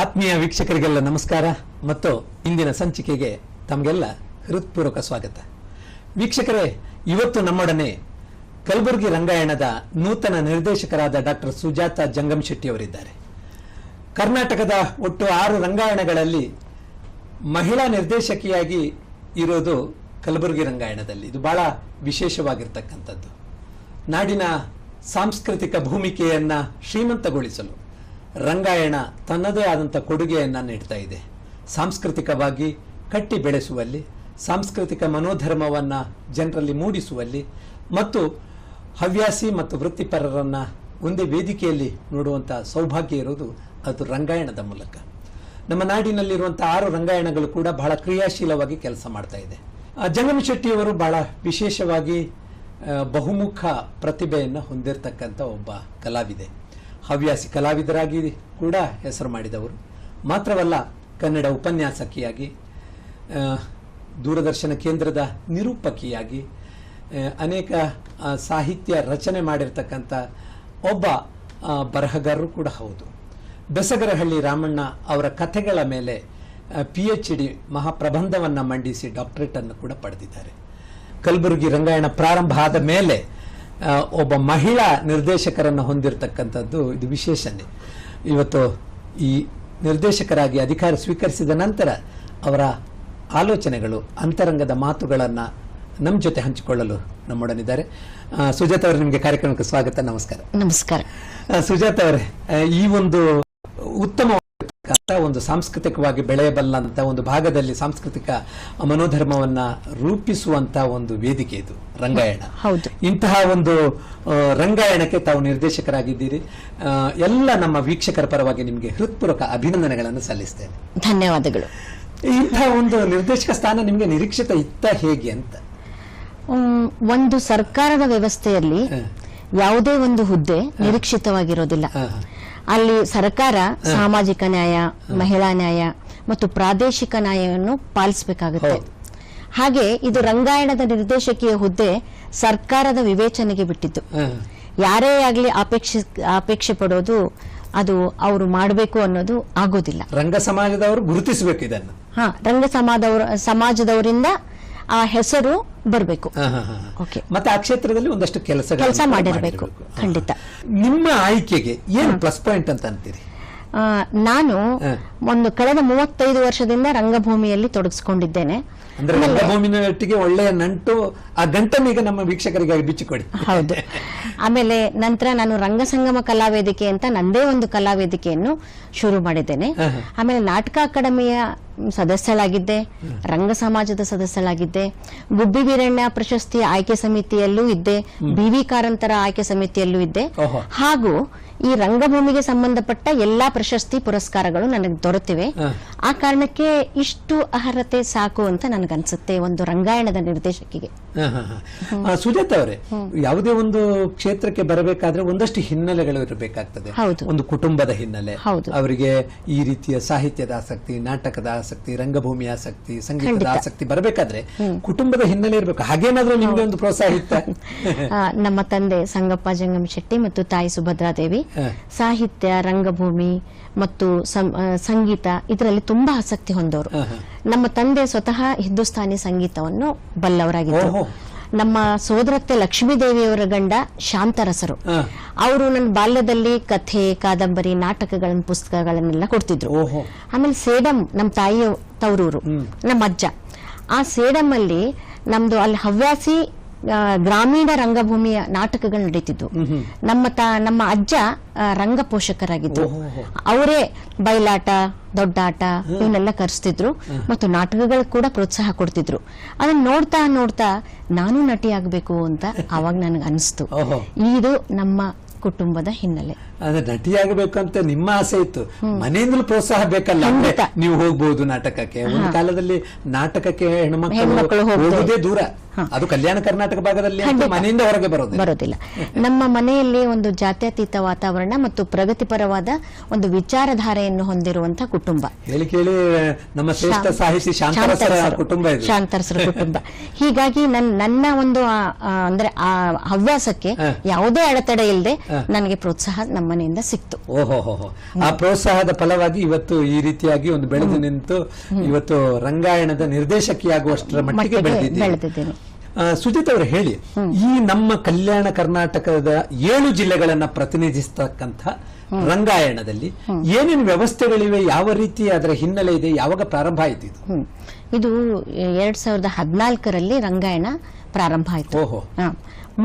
ಆತ್ಮೀಯ ವೀಕ್ಷಕರಿಗೆಲ್ಲ ನಮಸ್ಕಾರ ಮತ್ತು ಇಂದಿನ ಸಂಚಿಕೆಗೆ ತಮಗೆಲ್ಲ ಹೃತ್ಪೂರ್ವಕ ಸ್ವಾಗತ. ವೀಕ್ಷಕರೇ, ಇವತ್ತು ನಮ್ಮೊಡನೆ ಕಲಬುರಗಿ ರಂಗಾಯಣದ ನೂತನ ನಿರ್ದೇಶಕರಾದ ಡಾಕ್ಟರ್ ಸುಜಾತ ಜಂಗಮ್ ಶೆಟ್ಟಿ ಅವರಿದ್ದಾರೆ ಕರ್ನಾಟಕದ ಒಟ್ಟು ಆರು ರಂಗಾಯಣಗಳಲ್ಲಿ ಮಹಿಳಾ ನಿರ್ದೇಶಕಿಯಾಗಿ ಇರೋದು ಕಲಬುರಗಿ ರಂಗಾಯಣದಲ್ಲಿ. ಇದು ಬಹಳ ವಿಶೇಷವಾಗಿರ್ತಕ್ಕಂಥದ್ದು. ನಾಡಿನ ಸಾಂಸ್ಕೃತಿಕ ಭೂಮಿಕೆಯನ್ನ ಶ್ರೀಮಂತಗೊಳಿಸಲು. ರಂಗಾಯಣ ತನ್ನದೇ ಆದಂಥ ಕೊಡುಗೆಯನ್ನು ನೀಡ್ತಾ ಇದೆ. ಸಾಂಸ್ಕೃತಿಕವಾಗಿ ಕಟ್ಟಿ ಬೆಳೆಸುವಲ್ಲಿ, ಸಾಂಸ್ಕೃತಿಕ ಮನೋಧರ್ಮವನ್ನು ಜನರಲ್ಲಿ ಮೂಡಿಸುವಲ್ಲಿ ಮತ್ತು ಹವ್ಯಾಸಿ ಮತ್ತು ವೃತ್ತಿಪರರನ್ನು ಒಂದೇ ವೇದಿಕೆಯಲ್ಲಿ ನೋಡುವಂಥ ಸೌಭಾಗ್ಯ ಇರೋದು ಅದು ರಂಗಾಯಣದ ಮೂಲಕ. ನಮ್ಮ ನಾಡಿನಲ್ಲಿರುವಂಥ ಆರು ರಂಗಾಯಣಗಳು ಕೂಡ ಬಹಳ ಕ್ರಿಯಾಶೀಲವಾಗಿ ಕೆಲಸ ಮಾಡ್ತಾ ಇದೆ. ಜಂಗಮ ಶೆಟ್ಟಿಯವರು ಬಹಳ ವಿಶೇಷವಾಗಿ ಬಹುಮುಖ ಪ್ರತಿಭೆಯನ್ನು ಹೊಂದಿರತಕ್ಕಂಥ ಒಬ್ಬ ಕಲಾವಿದೆ. ಹವ್ಯಾಸಿ ಕಲಾವಿದರಾಗಿ ಕೂಡ ಹೆಸರು ಮಾಡಿದವರು. ಮಾತ್ರವಲ್ಲ, ಕನ್ನಡ ಉಪನ್ಯಾಸಕಿಯಾಗಿ ದೂರದರ್ಶನ ಕೇಂದ್ರದ ನಿರೂಪಕಿಯಾಗಿ ಅನೇಕ ಸಾಹಿತ್ಯ ರಚನೆ ಮಾಡಿರ್ತಕ್ಕಂಥ ಒಬ್ಬ ಬರಹಗಾರರು ಕೂಡ ಹೌದು. ಬೆಸಗರಹಳ್ಳಿ ರಾಮಣ್ಣ ಅವರ ಕಥೆಗಳ ಮೇಲೆ ಪಿ ಎಚ್ ಡಿ ಮಹಾಪ್ರಬಂಧವನ್ನು ಮಂಡಿಸಿ ಡಾಕ್ಟರೇಟನ್ನು ಕೂಡ ಪಡೆದಿದ್ದಾರೆ. ಕಲಬುರಗಿ ರಂಗಾಯಣ ಪ್ರಾರಂಭ ಆದ ಮೇಲೆ ಒಬ್ಬ ಮಹಿಳಾ ನಿರ್ದೇಶಕರನ್ನು ಹೊಂದಿರತಕ್ಕಂಥದ್ದು ಇದು ವಿಶೇಷನೇ. ಇವತ್ತು ಈ ನಿರ್ದೇಶಕರಾಗಿ ಅಧಿಕಾರ ಸ್ವೀಕರಿಸಿದ ನಂತರ ಅವರ ಆಲೋಚನೆಗಳು ಅಂತರಂಗದ ಮಾತುಗಳನ್ನು ನಮ್ಮ ಜೊತೆ ಹಂಚಿಕೊಳ್ಳಲು ನಮ್ಮೊಡನಿದ್ದಾರೆ. ಸುಜಾತ ಅವರು ನಿಮಗೆ ಕಾರ್ಯಕ್ರಮಕ್ಕೆ ಸ್ವಾಗತ ನಮಸ್ಕಾರ. ನಮಸ್ಕಾರ. ಸುಜಾತ ಅವರೇ ಈ ಒಂದು ಉತ್ತಮವಾಗಿರ್ತಕ್ಕಂಥ ಒಂದು ಸಾಂಸ್ಕೃತಿಕವಾಗಿ ಬೆಳೆಯಬಲ್ಲಂತ ಒಂದು ಭಾಗದಲ್ಲಿ ಸಾಂಸ್ಕೃತಿಕ ಮನೋಧರ್ಮವನ್ನ ರೂಪಿಸುವಂತ ಒಂದು ವೇದಿಕೆ ಇದು ರಂಗಾಯಣ. ಹೌದು. ಇಂತಹ ಒಂದು ರಂಗಾಯಣಕ್ಕೆ ತಾವು ನಿರ್ದೇಶಕರಾಗಿದ್ದೀರಿ. ಎಲ್ಲ ನಮ್ಮ ವೀಕ್ಷಕರ ಪರವಾಗಿ ನಿಮಗೆ ಹೃತ್ಪೂರ್ವಕ ಅಭಿನಂದನೆಗಳನ್ನು ಸಲ್ಲಿಸ್ತೇನೆ. ಧನ್ಯವಾದಗಳು. ಇಂತಹ ಒಂದು ನಿರ್ದೇಶಕ ಸ್ಥಾನ ನಿಮಗೆ ನಿರೀಕ್ಷಿತ ಇತ್ತ ಹೇಗೆ ಅಂತ? ಒಂದು ಸರ್ಕಾರದ ವ್ಯವಸ್ಥೆಯಲ್ಲಿ ಯಾವುದೇ ಒಂದು ಹುದ್ದೆ ನಿರೀಕ್ಷಿತವಾಗಿರೋದಿಲ್ಲ. ಅಲ್ಲಿ ಸರ್ಕಾರ ಸಾಮಾಜಿಕ ನ್ಯಾಯ ಮಹಿಳಾ ನ್ಯಾಯ ಮತ್ತು ಪ್ರಾದೇಶಿಕ ನ್ಯಾಯವನ್ನು ಪಾಲಿಸಬೇಕಾಗುತ್ತೆ. ಹಾಗೆ ಇದು ರಂಗಾಯಣದ ನಿರ್ದೇಶಕಿಯ ಹುದ್ದೆ ಸರ್ಕಾರದ ವಿವೇಚನೆಗೆ ಬಿಟ್ಟಿದ್ದು. ಯಾರೇ ಆಗ್ಲಿ ಅಪೇಕ್ಷೆ ಅಪೇಕ್ಷೆ ಪಡೋದು ಅದು ಅವರು ಮಾಡಬೇಕು ಅನ್ನೋದು ಆಗೋದಿಲ್ಲ. ರಂಗ ಸಮಾಜದವರು ಗುರುತಿಸಬೇಕು ಇದನ್ನು. ಹಾ ರಂಗ ಸಮಾಜವರ ಸಮಾಜದವರಿಂದ ಆ ಹೆಸರು ಬರಬೇಕು. ಮತ್ತೆ ಆ ಕ್ಷೇತ್ರದಲ್ಲಿ ಒಂದಷ್ಟು ಕೆಲಸ ಕೆಲಸ ಮಾಡಿರಬೇಕು. ಖಂಡಿತ. ನಿಮ್ಮ ಆಯ್ಕೆಗೆ ಏನು ಪ್ಲಸ್ ಪಾಯಿಂಟ್ ಅಂತ ಅಂತೀರಿ? ನಾನು ಒಂದು ಕಳೆದ ಮೂವತ್ತೈದು ವರ್ಷದಿಂದ ರಂಗಭೂಮಿಯಲ್ಲಿ ತೊಡಗಿಸ್ಕೊಂಡಿದ್ದೇನೆ. ಅಂದ್ರೆ ರಂಗಭೂಮಿನೊಟ್ಟಿಗೆ ಒಳ್ಳೆಯ ನಂಟು ಆ ಗಂಟನ್ನು ಈಗ ನಮ್ಮ ವೀಕ್ಷಕರಿಗಾಗಿ ಬಿಚ್ಚಿಕೊಡಿ. ಹೌದು. ಆಮೇಲೆ ನಂತರ ನಾನು ರಂಗಸಂಗಮ ಕಲಾವೇದಿಕೆ ಅಂತ ನಂದೇ ಒಂದು ಕಲಾವೇದಿಕೆಯನ್ನು ಶುರು ಮಾಡಿದ್ದೇನೆ. ಆಮೇಲೆ ನಾಟಕ ಅಕಾಡೆಮಿಯ ಸದಸ್ಯಳಾಗಿದ್ದೆ ರಂಗ ಸಮಾಜದ ಸದಸ್ಯಳಾಗಿದ್ದೆ ಗುಬ್ಬಿ ವೀರಣ್ಯ ಪ್ರಶಸ್ತಿ ಆಯ್ಕೆ ಸಮಿತಿಯಲ್ಲೂ ಇದ್ದೆ ಬಿ ವಿ ಕಾರಂತರ ಆಯ್ಕೆ ಸಮಿತಿಯಲ್ಲೂ ಇದ್ದೆ. ಹಾಗೂ ಈ ರಂಗಭೂಮಿಗೆ ಸಂಬಂಧಪಟ್ಟ ಎಲ್ಲಾ ಪ್ರಶಸ್ತಿ ಪುರಸ್ಕಾರಗಳು ನನಗೆ ದೊರೆತಿವೆ. ಆ ಕಾರಣಕ್ಕೆ ಇಷ್ಟು ಅರ್ಹತೆ ಸಾಕು ಅಂತ ನನಗನ್ಸುತ್ತೆ ಒಂದು ರಂಗಾಯಣದ ನಿರ್ದೇಶಕಿಗೆ. ಸುಜಾತ ಅವರೇ ಯಾವುದೇ ಒಂದು ಕ್ಷೇತ್ರಕ್ಕೆ ಬರಬೇಕಾದ್ರೆ ಒಂದಷ್ಟು ಹಿನ್ನೆಲೆಗಳು ಇರಬೇಕಾಗ್ತದೆ. ಒಂದು ಕುಟುಂಬದ ಹಿನ್ನೆಲೆ. ಹೌದು. ಅವರಿಗೆ ಈ ರೀತಿಯ ಸಾಹಿತ್ಯದ ಆಸಕ್ತಿ ನಾಟಕದ ಆಸಕ್ತಿ ರಂಗಭೂಮಿ ಆಸಕ್ತಿ ಸಂಗೀತದ ಆಸಕ್ತಿ ಬರಬೇಕಾದ್ರೆ ಕುಟುಂಬದ ಹಿನ್ನೆಲೆ ಇರಬೇಕು. ಹಾಗೇನಾದ್ರೂ ನಿಮ್ಗೆ ಒಂದು ಪ್ರೋತ್ಸಾಹ ಇತ್ತ? ನಮ್ಮ ತಂದೆ ಸಂಗಪ್ಪ ಜಂಗಮ್ ಶೆಟ್ಟಿ ಮತ್ತು ತಾಯಿ ಸುಭದ್ರಾದೇವಿ. ಸಾಹಿತ್ಯ ರಂಗಭೂಮಿ ಮತ್ತು ಸಂಗೀತ ಇದರಲ್ಲಿ ತುಂಬಾ ಆಸಕ್ತಿ ಹೊಂದವರು. ನಮ್ಮ ತಂದೆ ಸ್ವತಃ ಹಿಂದೂಸ್ತಾನಿ ಸಂಗೀತವನ್ನು ಬಲ್ಲವರಾಗಿದ್ದರು. ನಮ್ಮ ಸೋದರತ್ತೆ ಲಕ್ಷ್ಮೀದೇವಿಯವರ ಗಂಡ ಶಾಂತರಸರು. ಅವರು ನನ್ನ ಬಾಲ್ಯದಲ್ಲಿ ಕಥೆ ಕಾದಂಬರಿ ನಾಟಕಗಳನ್ನ ಪುಸ್ತಕಗಳನ್ನೆಲ್ಲ ಕೊಡ್ತಿದ್ರು. ಆಮೇಲೆ ಸೇಡಂ ನಮ್ಮ ತಾಯಿಯ ತವರೂರು ನಮ್ಮ ಅಜ್ಜ. ಆ ಸೇಡಂ ಅಲ್ಲಿ ನಮ್ದು ಅಲ್ಲಿ ಹವ್ಯಾಸಿ ಗ್ರಾಮೀಣ ರಂಗಭೂಮಿಯ ನಾಟಕಗಳು ನಡೀತಿದ್ವು. ನಮ್ಮ ತಾ ನಮ್ಮ ಅಜ್ಜ ರಂಗ ಪೋಷಕರಾಗಿದ್ರು ಅವರೇ ಬಯಲಾಟ ದೊಡ್ಡಾಟ ಇವನ್ನೆಲ್ಲ ಕರೆಸ್ತಿದ್ರು ಮತ್ತು ನಾಟಕಗಳು ಕೂಡ ಪ್ರೋತ್ಸಾಹ ಕೊಡ್ತಿದ್ರು. ಅದನ್ನ ನೋಡ್ತಾ ನೋಡ್ತಾ ನಾನು ನಟಿ ಆಗ್ಬೇಕು ಅಂತ ಅವಾಗ ನನಗೆ ಅನಿಸ್ತು ಇದು ನಮ್ಮ ಕುಟುಂಬದ ಹಿನ್ನೆಲೆ. ಅದೇ ನಟಿಯಾಗಬೇಕು ಅಂತ ನಿಮ್ಮ ಆಸೆ ಇತ್ತು. ಮನೆಯಿಂದಲೂ ಪ್ರೋತ್ಸಾಹ ಬೇಕಲ್ಲ. ಅಂದ್ರೆ ನೀವು ಹೋಗ್ಬಹುದು ನಾಟಕಕ್ಕೆ. ಒಂದು ಕಾಲದಲ್ಲಿ ನಾಟಕಕ್ಕೆ ಹೆಣ್ಮಕ್ಳು ಹೋಗುದೇ ದೂರ. ಅದು ಕಲ್ಯಾಣ ಕರ್ನಾಟಕ ಭಾಗದಲ್ಲಿ ಮನೆಯಿಂದ ಹೊರಗೆ ಬರೋದು ಬರೋದಿಲ್ಲ. ನಮ್ಮ ಮನೆಯಲ್ಲಿ ಒಂದು ಜಾತ್ಯತೀತ ವಾತಾವರಣ ಮತ್ತು ಪ್ರಗತಿಪರವಾದ ಒಂದು ವಿಚಾರಧಾರೆಯನ್ನು ಹೊಂದಿರುವಂತಹ ಕುಟುಂಬ. ಹೇಳಿ ಕೇಳಿ ನಮ್ಮ ಶ್ರೇಷ್ಠ ಸಾಹಿತಿ ಶಾಂತರಸರ ಕುಟುಂಬ ಶಾಂತರಸರ ಕುಟುಂಬ. ಹೀಗಾಗಿ ನನ್ ನನ್ನ ಒಂದು ಅಂದ್ರೆ ಆ ಹವ್ಯಾಸಕ್ಕೆ ಯಾವುದೇ ಅಡೆತಡೆ ಇಲ್ಲದೆ ನನಗೆ ಪ್ರೋತ್ಸಾಹ ನಮ್ಮ ಮನೆಯಿಂದ ಸಿಕ್ತು. ಓಹೋ. ಆ ಪ್ರೋತ್ಸಾಹದ ಫಲವಾಗಿ ಇವತ್ತು ಈ ರೀತಿಯಾಗಿ ಒಂದು ಬೆಳೆದು ನಿಂತು ಇವತ್ತು ರಂಗಾಯಣದ ನಿರ್ದೇಶಕಿಯಾಗುವಷ್ಟರ ಮಟ್ಟಿಗೆ ಬೆಳೆದಿದ್ದೇನೆ ಸುಜಿತ್ ಅವರು ಹೇಳಿ ಈ ನಮ್ಮ ಕಲ್ಯಾಣ ಕರ್ನಾಟಕದ ಏಳು ಜಿಲ್ಲೆಗಳನ್ನ ಪ್ರತಿನಿಧಿಸತಕ್ಕಂತ ರಂಗಾಯಣದಲ್ಲಿ ಏನೇನು ವ್ಯವಸ್ಥೆಗಳಿವೆ ಯಾವ ರೀತಿ ಅದರ ಹಿನ್ನೆಲೆ ಇದೆ ಯಾವಾಗ ಪ್ರಾರಂಭ ಆಯ್ತು ಇದು? ಇದು ಎರಡ್ ಸಾವಿರದ ಹದಿನಾಲ್ಕರಲ್ಲಿ ರಂಗಾಯಣ ಪ್ರಾರಂಭ ಆಯ್ತು.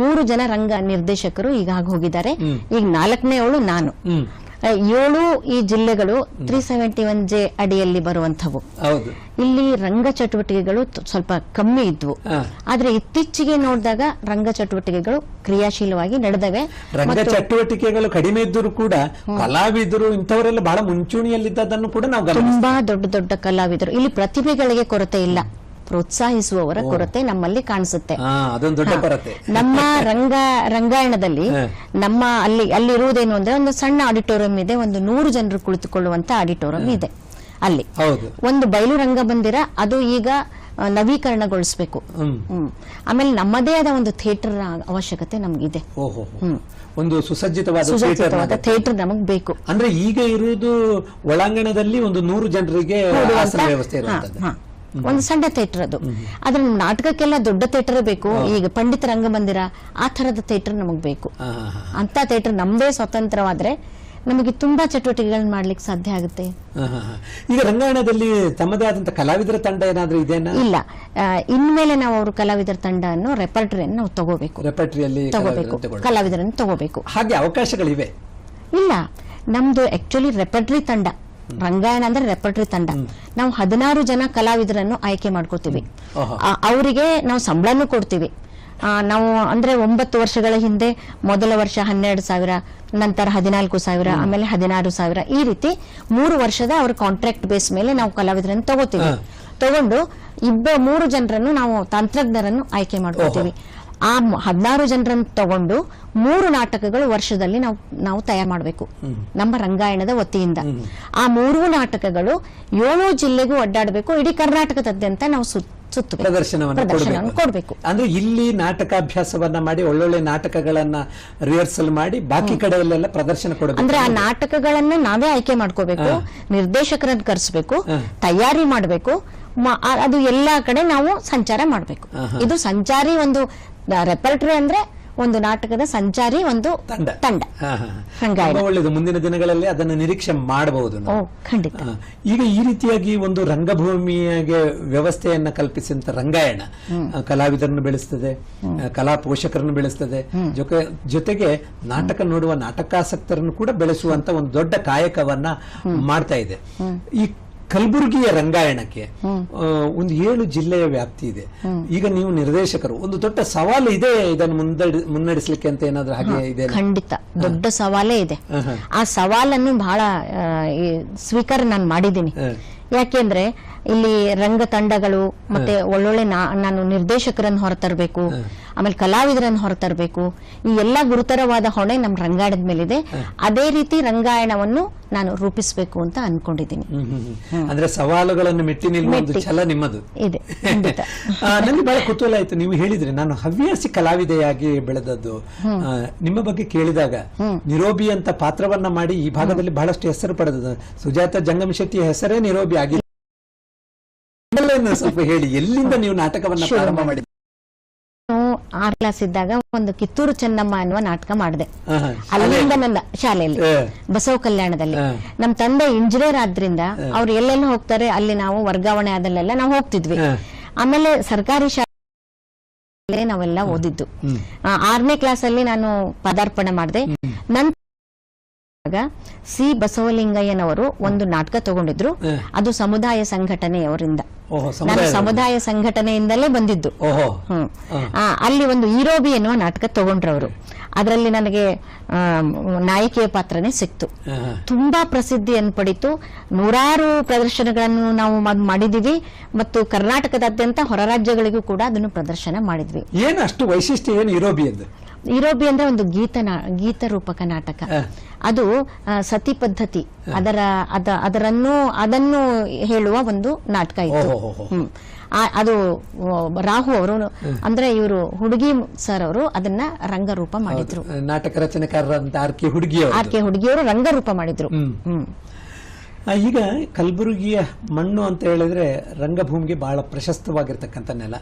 ಮೂರು ಜನ ರಂಗ ನಿರ್ದೇಶಕರು ಈಗ ಆಗಿ ಹೋಗಿದ್ದಾರೆ. ಈಗ ನಾಲ್ಕನೇ ಅವಳು ನಾನು. ಏಳು ಈ ಜಿಲ್ಲೆಗಳು ತ್ರೀ ಸೆವೆಂಟಿ ಒನ್ ಜೆ ಅಡಿಯಲ್ಲಿ ಬರುವಂತವು ಇಲ್ಲಿ ರಂಗ ಚಟುವಟಿಕೆಗಳು ಸ್ವಲ್ಪ ಕಮ್ಮಿ ಇದ್ವು. ಆದ್ರೆ ಇತ್ತೀಚೆಗೆ ನೋಡಿದಾಗ ರಂಗ ಚಟುವಟಿಕೆಗಳು ಕ್ರಿಯಾಶೀಲವಾಗಿ ನಡೆದವೆ. ರಂಗ ಚಟುವಟಿಕೆಗಳು ಕಡಿಮೆ ಇದ್ದರೂ ಕೂಡ ಕಲಾವಿದರು ಇಂಥವರೆಲ್ಲ ಬಹಳ ಮುಂಚೂಣಿಯಲ್ಲಿದ್ದದನ್ನು ಕೂಡ ನಾವು ತುಂಬಾ ದೊಡ್ಡ ದೊಡ್ಡ ಕಲಾವಿದರು. ಇಲ್ಲಿ ಪ್ರತಿಭೆಗಳಿಗೆ ಕೊರತೆ ಇಲ್ಲ. ಪ್ರೋತ್ಸಾಹಿಸುವವರ ಕೊರತೆ ನಮ್ಮಲ್ಲಿ ಕಾಣಿಸುತ್ತೆ. ನಮ್ಮ ರಂಗ ರಂಗಾಯಣದಲ್ಲಿ ನಮ್ಮ ಅಲ್ಲಿ ಅಲ್ಲಿರುವುದೇನು ಅಂದ್ರೆ ಒಂದು ಸಣ್ಣ ಆಡಿಟೋರಿಯಂ ಇದೆ ಒಂದು ನೂರು ಜನರು ಕುಳಿತುಕೊಳ್ಳುವಂತ ಆಡಿಟೋರಿಯಂ ಇದೆ ಅಲ್ಲಿ. ಹೌದು. ಒಂದು ಬಯಲು ರಂಗ ಬಂದಿರ ಅದು ಈಗ ನವೀಕರಣಗೊಳಿಸಬೇಕು. ಆಮೇಲೆ ನಮ್ಮದೇ ಆದ ಒಂದು ಥಿಯೇಟರ್ ಅವಶ್ಯಕತೆ ನಮ್ಗಿದೆ. ಒಂದು ಸುಸಜ್ಜಿತವಾದ ಸುಸಜ್ಜಿತವಾದ ಥಿಯೇಟರ್ ನಮಗ್ ಬೇಕು. ಅಂದ್ರೆ ಈಗ ಇರುವುದು ಒಳಾಂಗಣದಲ್ಲಿ ಒಂದು ನೂರು ಜನರಿಗೆ ವ್ಯವಸ್ಥೆ. ಒಂದು ಸಣ್ಣ ಥಿಯೇಟರ್ ಅದು. ಆದ್ರೆ ನಾಟಕಕ್ಕೆಲ್ಲ ದೊಡ್ಡ ಥಿಯೇಟರ್ ಬೇಕು. ಈಗ ಪಂಡಿತ ರಂಗಮಂದಿರ ಆ ತರದ ಥಿಯೇಟರ್ ನಮಗ್ ಬೇಕು. ಅಂತ ಥಿಯೇಟರ್ ನಮ್ದೇ ಸ್ವತಂತ್ರವಾದ್ರೆ ನಮಗೆ ತುಂಬಾ ಚಟುವಟಿಕೆಗಳನ್ನ ಮಾಡ್ಲಿಕ್ಕೆ ಸಾಧ್ಯ ಆಗುತ್ತೆ. ಈಗ ರಂಗಾಯಣದಲ್ಲಿ ತಮ್ಮದೇ ಆದಂತ ಕಲಾವಿದರ ತಂಡ ಏನಾದ್ರೂ ಇದೆ ಇಲ್ಲ. ಇನ್ಮೇಲೆ ನಾವು ಅವರು ಕಲಾವಿದರ ತಂಡ ತಂಡವನ್ನು ರೆಪರ್ಟರಿಯನ್ನು ನಾವು ತಗೋಬೇಕು. ರೆಪರ್ಟರಿಯಲ್ಲಿ ತಗೋಬೇಕು. ಕಲಾವಿದರನ್ನು ತಗೋಬೇಕು. ಹಾಗೆ ಅವಕಾಶಗಳಿವೆ? ಇಲ್ಲ. ನಮ್ದು ಆಕ್ಚುಲಿ ರೆಪರ್ಟರಿ ತಂಡ. ರಂಗಾಯಣ ಅಂದ್ರೆ ರೆಪರ್ಟರಿ ತಂಡ. ನಾವು ಹದಿನಾರು ಜನ ಕಲಾವಿದರನ್ನು ಆಯ್ಕೆ ಮಾಡ್ಕೋತೀವಿ ಅವರಿಗೆ ನಾವು ಸಂಬಳನೂ ಕೊಡ್ತೀವಿ. ನಾವು ಅಂದ್ರೆ ಒಂಬತ್ತು ವರ್ಷಗಳ ಹಿಂದೆ ಮೊದಲ ವರ್ಷ ಹನ್ನೆರಡು ಸಾವಿರ ನಂತರ ಹದಿನಾಲ್ಕು ಸಾವಿರ ಆಮೇಲೆ ಹದಿನಾರು ಸಾವಿರ. ಈ ರೀತಿ ಮೂರು ವರ್ಷದ ಅವ್ರ ಕಾಂಟ್ರಾಕ್ಟ್ ಬೇಸ್ ಮೇಲೆ ನಾವು ಕಲಾವಿದರನ್ನು ತಗೋತೀವಿ. ತಗೊಂಡು ಇಬ್ಬ ಮೂರು ಜನರನ್ನು ನಾವು ತಂತ್ರಜ್ಞರನ್ನು ಆಯ್ಕೆ ಮಾಡ್ಕೋತೀವಿ ಆ ಹದಿನಾರು ಜನರನ್ನು ತಗೊಂಡು ಮೂರು ನಾಟಕಗಳು ವರ್ಷದಲ್ಲಿ ನಾವು ನಾವು ತಯಾರು ಮಾಡಬೇಕು. ನಮ್ಮ ರಂಗಾಯಣದ ವತಿಯಿಂದ. ಆ ಮೂರು ನಾಟಕಗಳು ಏಳು ಜಿಲ್ಲೆಗೂ ಅಡ್ಡಾಡಬೇಕು ಇಡೀ ಕರ್ನಾಟಕದಾದ್ಯಂತ ನಾವು ಸುತ್ತ ಪ್ರದರ್ಶನವನ್ನು ಕೊಡಬೇಕು. ಅಂದ್ರೆ ಇಲ್ಲಿ ನಾಟಕಾಭ್ಯಾಸವನ್ನ ಮಾಡಿ ಒಳ್ಳೊಳ್ಳೆ ನಾಟಕಗಳನ್ನ ರಿಹರ್ಸಲ್ ಮಾಡಿ ಬಾಕಿ ಕಡೆಯಲ್ಲೆಲ್ಲ ಪ್ರದರ್ಶನ ಕೊಡಬೇಕು. ಅಂದ್ರೆ ಆ ನಾಟಕಗಳನ್ನ ನಾವೇ ಆಯ್ಕೆ ಮಾಡ್ಕೋಬೇಕು ನಿರ್ದೇಶಕರನ್ನ ಕರೆಸಬೇಕು ತಯಾರಿ ಮಾಡಬೇಕು ಅದು ಎಲ್ಲಾ ಕಡೆ ನಾವು ಸಂಚಾರ ಮಾಡಬೇಕು. ಇದು ಸಂಚಾರಿ ಒಂದು ರೆಪರ್ಟರಿ ಅಂದ್ರೆ ಒಂದು ನಾಟಕದ ಸಂಚಾರಿ ಒಂದು ತಂಡ. ತಂಡ. ಹಾ, ಹಾ, ಹಾ. ರಂಗಾಯಣ ತುಂಬಾ ಒಳ್ಳೇದು. ಮುಂದಿನ ದಿನಗಳಲ್ಲಿ ಅದನ್ನು ನಿರೀಕ್ಷೆ ಮಾಡಬಹುದು ಖಂಡಿತ. ಈಗ ಈ ರೀತಿಯಾಗಿ ಒಂದು ರಂಗಭೂಮಿಯಾಗೆ ವ್ಯವಸ್ಥೆಯನ್ನ ಕಲ್ಪಿಸಿದಂತ ರಂಗಾಯಣ ಕಲಾವಿದರನ್ನು ಬೆಳೆಸ್ತದೆ ಕಲಾ ಪೋಷಕರನ್ನು ಬೆಳೆಸ್ತದೆ. ಜೊತೆ ಜೊತೆಗೆ ನಾಟಕ ನೋಡುವ ನಾಟಕಾಸಕ್ತರನ್ನು ಕೂಡ ಬೆಳೆಸುವಂತ ಒಂದು ದೊಡ್ಡ ಕಾಯಕವನ್ನ ಮಾಡ್ತಾ ಇದೆ. ಈ ಕಲಬುರಗಿಯ ರಂಗಾಯಣಕ್ಕೆ ಒಂದು ಏಳು ಜಿಲ್ಲೆಯ ವ್ಯಾಪ್ತಿ ಇದೆ. ಈಗ ನೀವು ನಿರ್ದೇಶಕರು ಒಂದು ದೊಡ್ಡ ಸವಾಲು ಇದೆ ಇದನ್ನು ಮುನ್ನಡೆಸಲಿಕ್ಕೆ ಅಂತ ಏನಾದ್ರೂ ಹಾಗೆ ಇದೆ ಖಂಡಿತ. ದೊಡ್ಡ ಸವಾಲೇ ಇದೆ. ಆ ಸವಾಲನ್ನು ಬಹಳ ಸ್ವೀಕಾರ ನಾನು ಮಾಡಿದ್ದೀನಿ. ಯಾಕೆಂದ್ರೆ ಇಲ್ಲಿ ರಂಗ ತಂಡಗಳು ಮತ್ತೆ ಒಳ್ಳೊಳ್ಳೆ ನಾನು ನಿರ್ದೇಶಕರನ್ನು ಹೊರತರಬೇಕು ಆಮೇಲೆ ಕಲಾವಿದರನ್ನು ಹೊರತರಬೇಕು ಈ ಎಲ್ಲಾ ಗುರುತರವಾದ ಹೊಣೆ ನಮ್ಮ ರಂಗಾಯಣದ ಮೇಲಿದೆ. ಅದೇ ರೀತಿ ರಂಗಾಯಣವನ್ನು ನಾನು ರೂಪಿಸಬೇಕು ಅಂತ ಅನ್ಕೊಂಡಿದ್ದೀನಿ. ಅಂದ್ರೆ ಸವಾಲುಗಳನ್ನು ಮೆಟ್ಟಿ ನಿಲ್ಲುವುದು ಛಲ ನಿಮ್ಮದು. ಇದೆ ನನಗೆ ಬಹಳ ಕುತೂಹಲ ಆಯ್ತು. ನೀವು ಹೇಳಿದ್ರೆ ನಾನು ಹವ್ಯಾಸಿ ಕಲಾವಿದೆಯಾಗಿ ಬೆಳೆದದ್ದು. ನಿಮ್ಮ ಬಗ್ಗೆ ಕೇಳಿದಾಗ ನಿರೋಬಿ ಅಂತ ಪಾತ್ರವನ್ನ ಮಾಡಿ ಈ ಭಾಗದಲ್ಲಿ ಬಹಳಷ್ಟು ಹೆಸರು ಪಡೆದದ್ದು. ಸುಜಾತ ಜಂಗಮ ಶೆಟ್ಟಿಯ ಹೆಸರೇ ನಿರೋಬಿ ಆಗಿದೆ ಅದೆಲ್ಲ ಸ್ವಲ್ಪ ಹೇಳಿ ಎಲ್ಲಿಂದ ನೀವು ನಾಟಕವನ್ನ ಪ್ರಾರಂಭ ಮಾಡಿ. ಆರ್ ಕ್ಲಾಸ್ ಇದ್ದಾಗ ಒಂದು ಕಿತ್ತೂರು ಚೆನ್ನಮ್ಮ ಅನ್ನುವ ನಾಟಕ ಮಾಡಿದೆ. ಅಲ್ಲಿಂದ ನನ್ನ ಶಾಲೆಯಲ್ಲಿ ಬಸವ ಕಲ್ಯಾಣದಲ್ಲಿ. ನಮ್ ನಮ್ಮ ತಂದೆ ಇಂಜಿನಿಯರ್ ಆದ್ರಿಂದ ಅವ್ರು ಎಲ್ಲೆಲ್ಲ ಹೋಗ್ತಾರೆ ಅಲ್ಲಿ ನಾವು ವರ್ಗಾವಣೆ ಆದಲ್ಲೆಲ್ಲ ನಾವು ಹೋಗ್ತಿದ್ವಿ. ಆಮೇಲೆ ಸರ್ಕಾರಿ ಶಾಲೆ ನಾವೆಲ್ಲ ಓದಿದ್ದು. ಆರನೇ ಕ್ಲಾಸ್ ಅಲ್ಲಿ ನಾನು ಪದಾರ್ಪಣೆ ಮಾಡಿದೆ. ನಂತರ ಸಿ ಬಸವಲಿಂಗಯ್ಯನವರು ಒಂದು ನಾಟಕ ತಗೊಂಡಿದ್ರು. ಅದು ಸಮುದಾಯ ಸಂಘಟನೆಯವರಿಂದ. ನಾನು ಸಮುದಾಯ ಸಂಘಟನೆಯಿಂದಲೇ ಬಂದಿದ್ದು. ಅಲ್ಲಿ ಒಂದು ಈರೋಬಿ ಎನ್ನುವ ನಾಟಕ ತಗೊಂಡ್ರವರು. ಅದರಲ್ಲಿ ನನಗೆ ನಾಯಕಿಯ ಪಾತ್ರನೇ ಸಿಕ್ತು. ತುಂಬಾ ಪ್ರಸಿದ್ಧಿಯನ್ನು ಪಡಿತು ನೂರಾರು ಪ್ರದರ್ಶನಗಳನ್ನು ನಾವು ಮಾಡ್- ಮಾಡಿದೀವಿ. ಮತ್ತು ಕರ್ನಾಟಕದಾದ್ಯಂತ ಹೊರ ರಾಜ್ಯಗಳಿಗೂ ಕೂಡ ಅದನ್ನು ಪ್ರದರ್ಶನ ಮಾಡಿದ್ವಿ. ಏನು ಅಷ್ಟು ವೈಶಿಷ್ಟ್ಯ ಏನು ಇರೋಬಿ ಅಂದ್ರೆ ಇರೋಬಿ ಅಂದ್ರೆ ಒಂದು ಗೀತ ಗೀತ ರೂಪಕ ನಾಟಕ. ಅದು ಸತಿ ಪದ್ಧತಿ. ಅದರ ಅದ ಅದರನ್ನು ಅದನ್ನು ಹೇಳುವ ಒಂದು ನಾಟಕ ಇತ್ತು. ಹ್ಮ್. ಅದು ರಾಹು ಅವರು ಅಂದ್ರೆ ಇವರು ಹುಡುಗಿ ಸರ್ ಅವರು ಅದನ್ನ ರಂಗರೂಪ ಮಾಡಿದ್ರು. ನಾಟಕ ರಚನೆಕಾರರಂತ R K Hudugi R K ಹುಡುಗಿಯವರು ರಂಗರೂಪ ಮಾಡಿದ್ರು. ಹ್ಮ್. ಈಗ ಕಲಬುರಗಿಯ ಮಣ್ಣು ಅಂತ ಹೇಳಿದ್ರೆ ರಂಗಭೂಮಿಗೆ ಬಹಳ ಪ್ರಶಸ್ತವಾಗಿರ್ತಕ್ಕಂಥ ನೆಲ.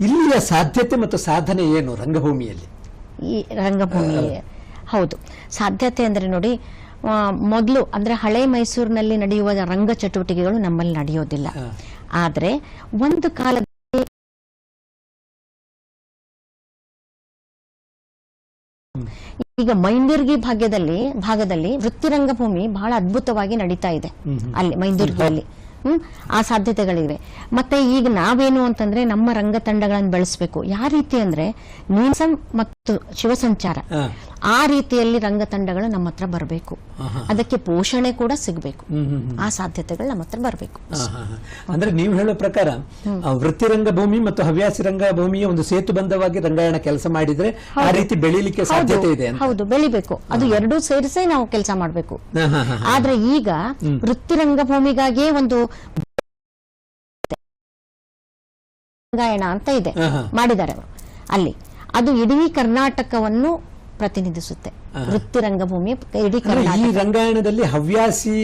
ಇಲ್ಲಿಯ ಸಾಧ್ಯತೆ ಮತ್ತು ಸಾಧನೆ ಏನು ರಂಗಭೂಮಿಯಲ್ಲಿ? ಈ ರಂಗಭೂಮಿ ಹೌದು. ಸಾಧ್ಯತೆ ಅಂದ್ರೆ ನೋಡಿ ಮೊದಲು ಅಂದ್ರೆ ಹಳೆ ಮೈಸೂರಿನಲ್ಲಿ ನಡೆಯುವ ರಂಗ ಚಟುವಟಿಕೆಗಳು ನಮ್ಮಲ್ಲಿ ನಡೆಯೋದಿಲ್ಲ. ಆದರೆ ಒಂದು ಕಾಲದಲ್ಲಿ ಈಗ ಮೈಂದಿರ್ಗಿ ಭಾಗ್ಯದಲ್ಲಿ ಭಾಗದಲ್ಲಿ ವೃತ್ತಿ ರಂಗಭೂಮಿ ಬಹಳ ಅದ್ಭುತವಾಗಿ ನಡೀತಾ ಇದೆ. ಅಲ್ಲಿ ಮೈಂದಿರ್ಗಿಯಲ್ಲಿ ಹ್ಮ್ ಆ ಸಾಧ್ಯತೆಗಳಿವೆ. ಮತ್ತೆ ಈಗ ನಾವೇನು ಅಂತಂದ್ರೆ ನಮ್ಮ ರಂಗ ತಂಡಗಳನ್ನು ಬೆಳೆಸಬೇಕು. ಯಾವ ರೀತಿ ಅಂದ್ರೆ ನೀಸಂ ಮತ್ತು ಶಿವಸಂಚಾರ. ಆ ರೀತಿಯಲ್ಲಿ ರಂಗ ತಂಡಗಳು ನಮ್ಮ ಹತ್ರ ಬರಬೇಕು. ಅದಕ್ಕೆ ಪೋಷಣೆ ಕೂಡ ಸಿಗಬೇಕು. ಆ ಸಾಧ್ಯತೆಗಳು ನಮ್ಮ ಹತ್ರ ಬರಬೇಕು. ಅಂದ್ರೆ ನೀವು ಹೇಳೋ ಪ್ರಕಾರ ವೃತ್ತಿ ರಂಗಭೂಮಿ ಮತ್ತು ಹವ್ಯಾಸಿ ರಂಗಭೂಮಿಯ ಒಂದು ಸೇತುಬಂಧವಾಗಿ ರಂಗಾಯಣ ಕೆಲಸ ಮಾಡಿದ್ರೆ ಆ ರೀತಿ ಬೆಳಿಲಿಕ್ಕೆ ಸಾಧ್ಯತೆ ಇದೆ ಹೌದು ಬೆಳಿಬೇಕು. ಅದು ಎರಡೂ ಸೇರಿಸೇ ನಾವು ಕೆಲಸ ಮಾಡಬೇಕು. ಆದ್ರೆ ಈಗ ವೃತ್ತಿ ರಂಗಭೂಮಿಗಾಗಿಯೇ ಒಂದು ರಂಗಾಯಣ ಅಂತ ಇದೆ. ಮಾಡಿದ್ದಾರೆ ಅವರು. ಅಲ್ಲಿ. ಅದು ಇಡೀ ಕರ್ನಾಟಕವನ್ನು ಪ್ರತಿನಿಧಿಸುತ್ತೆ. ವೃತ್ತಿ ರಂಗಭೂಮಿ ಇಡೀ ಈ ರಂಗಾಯಣದಲ್ಲಿ ಹವ್ಯಾಸಿ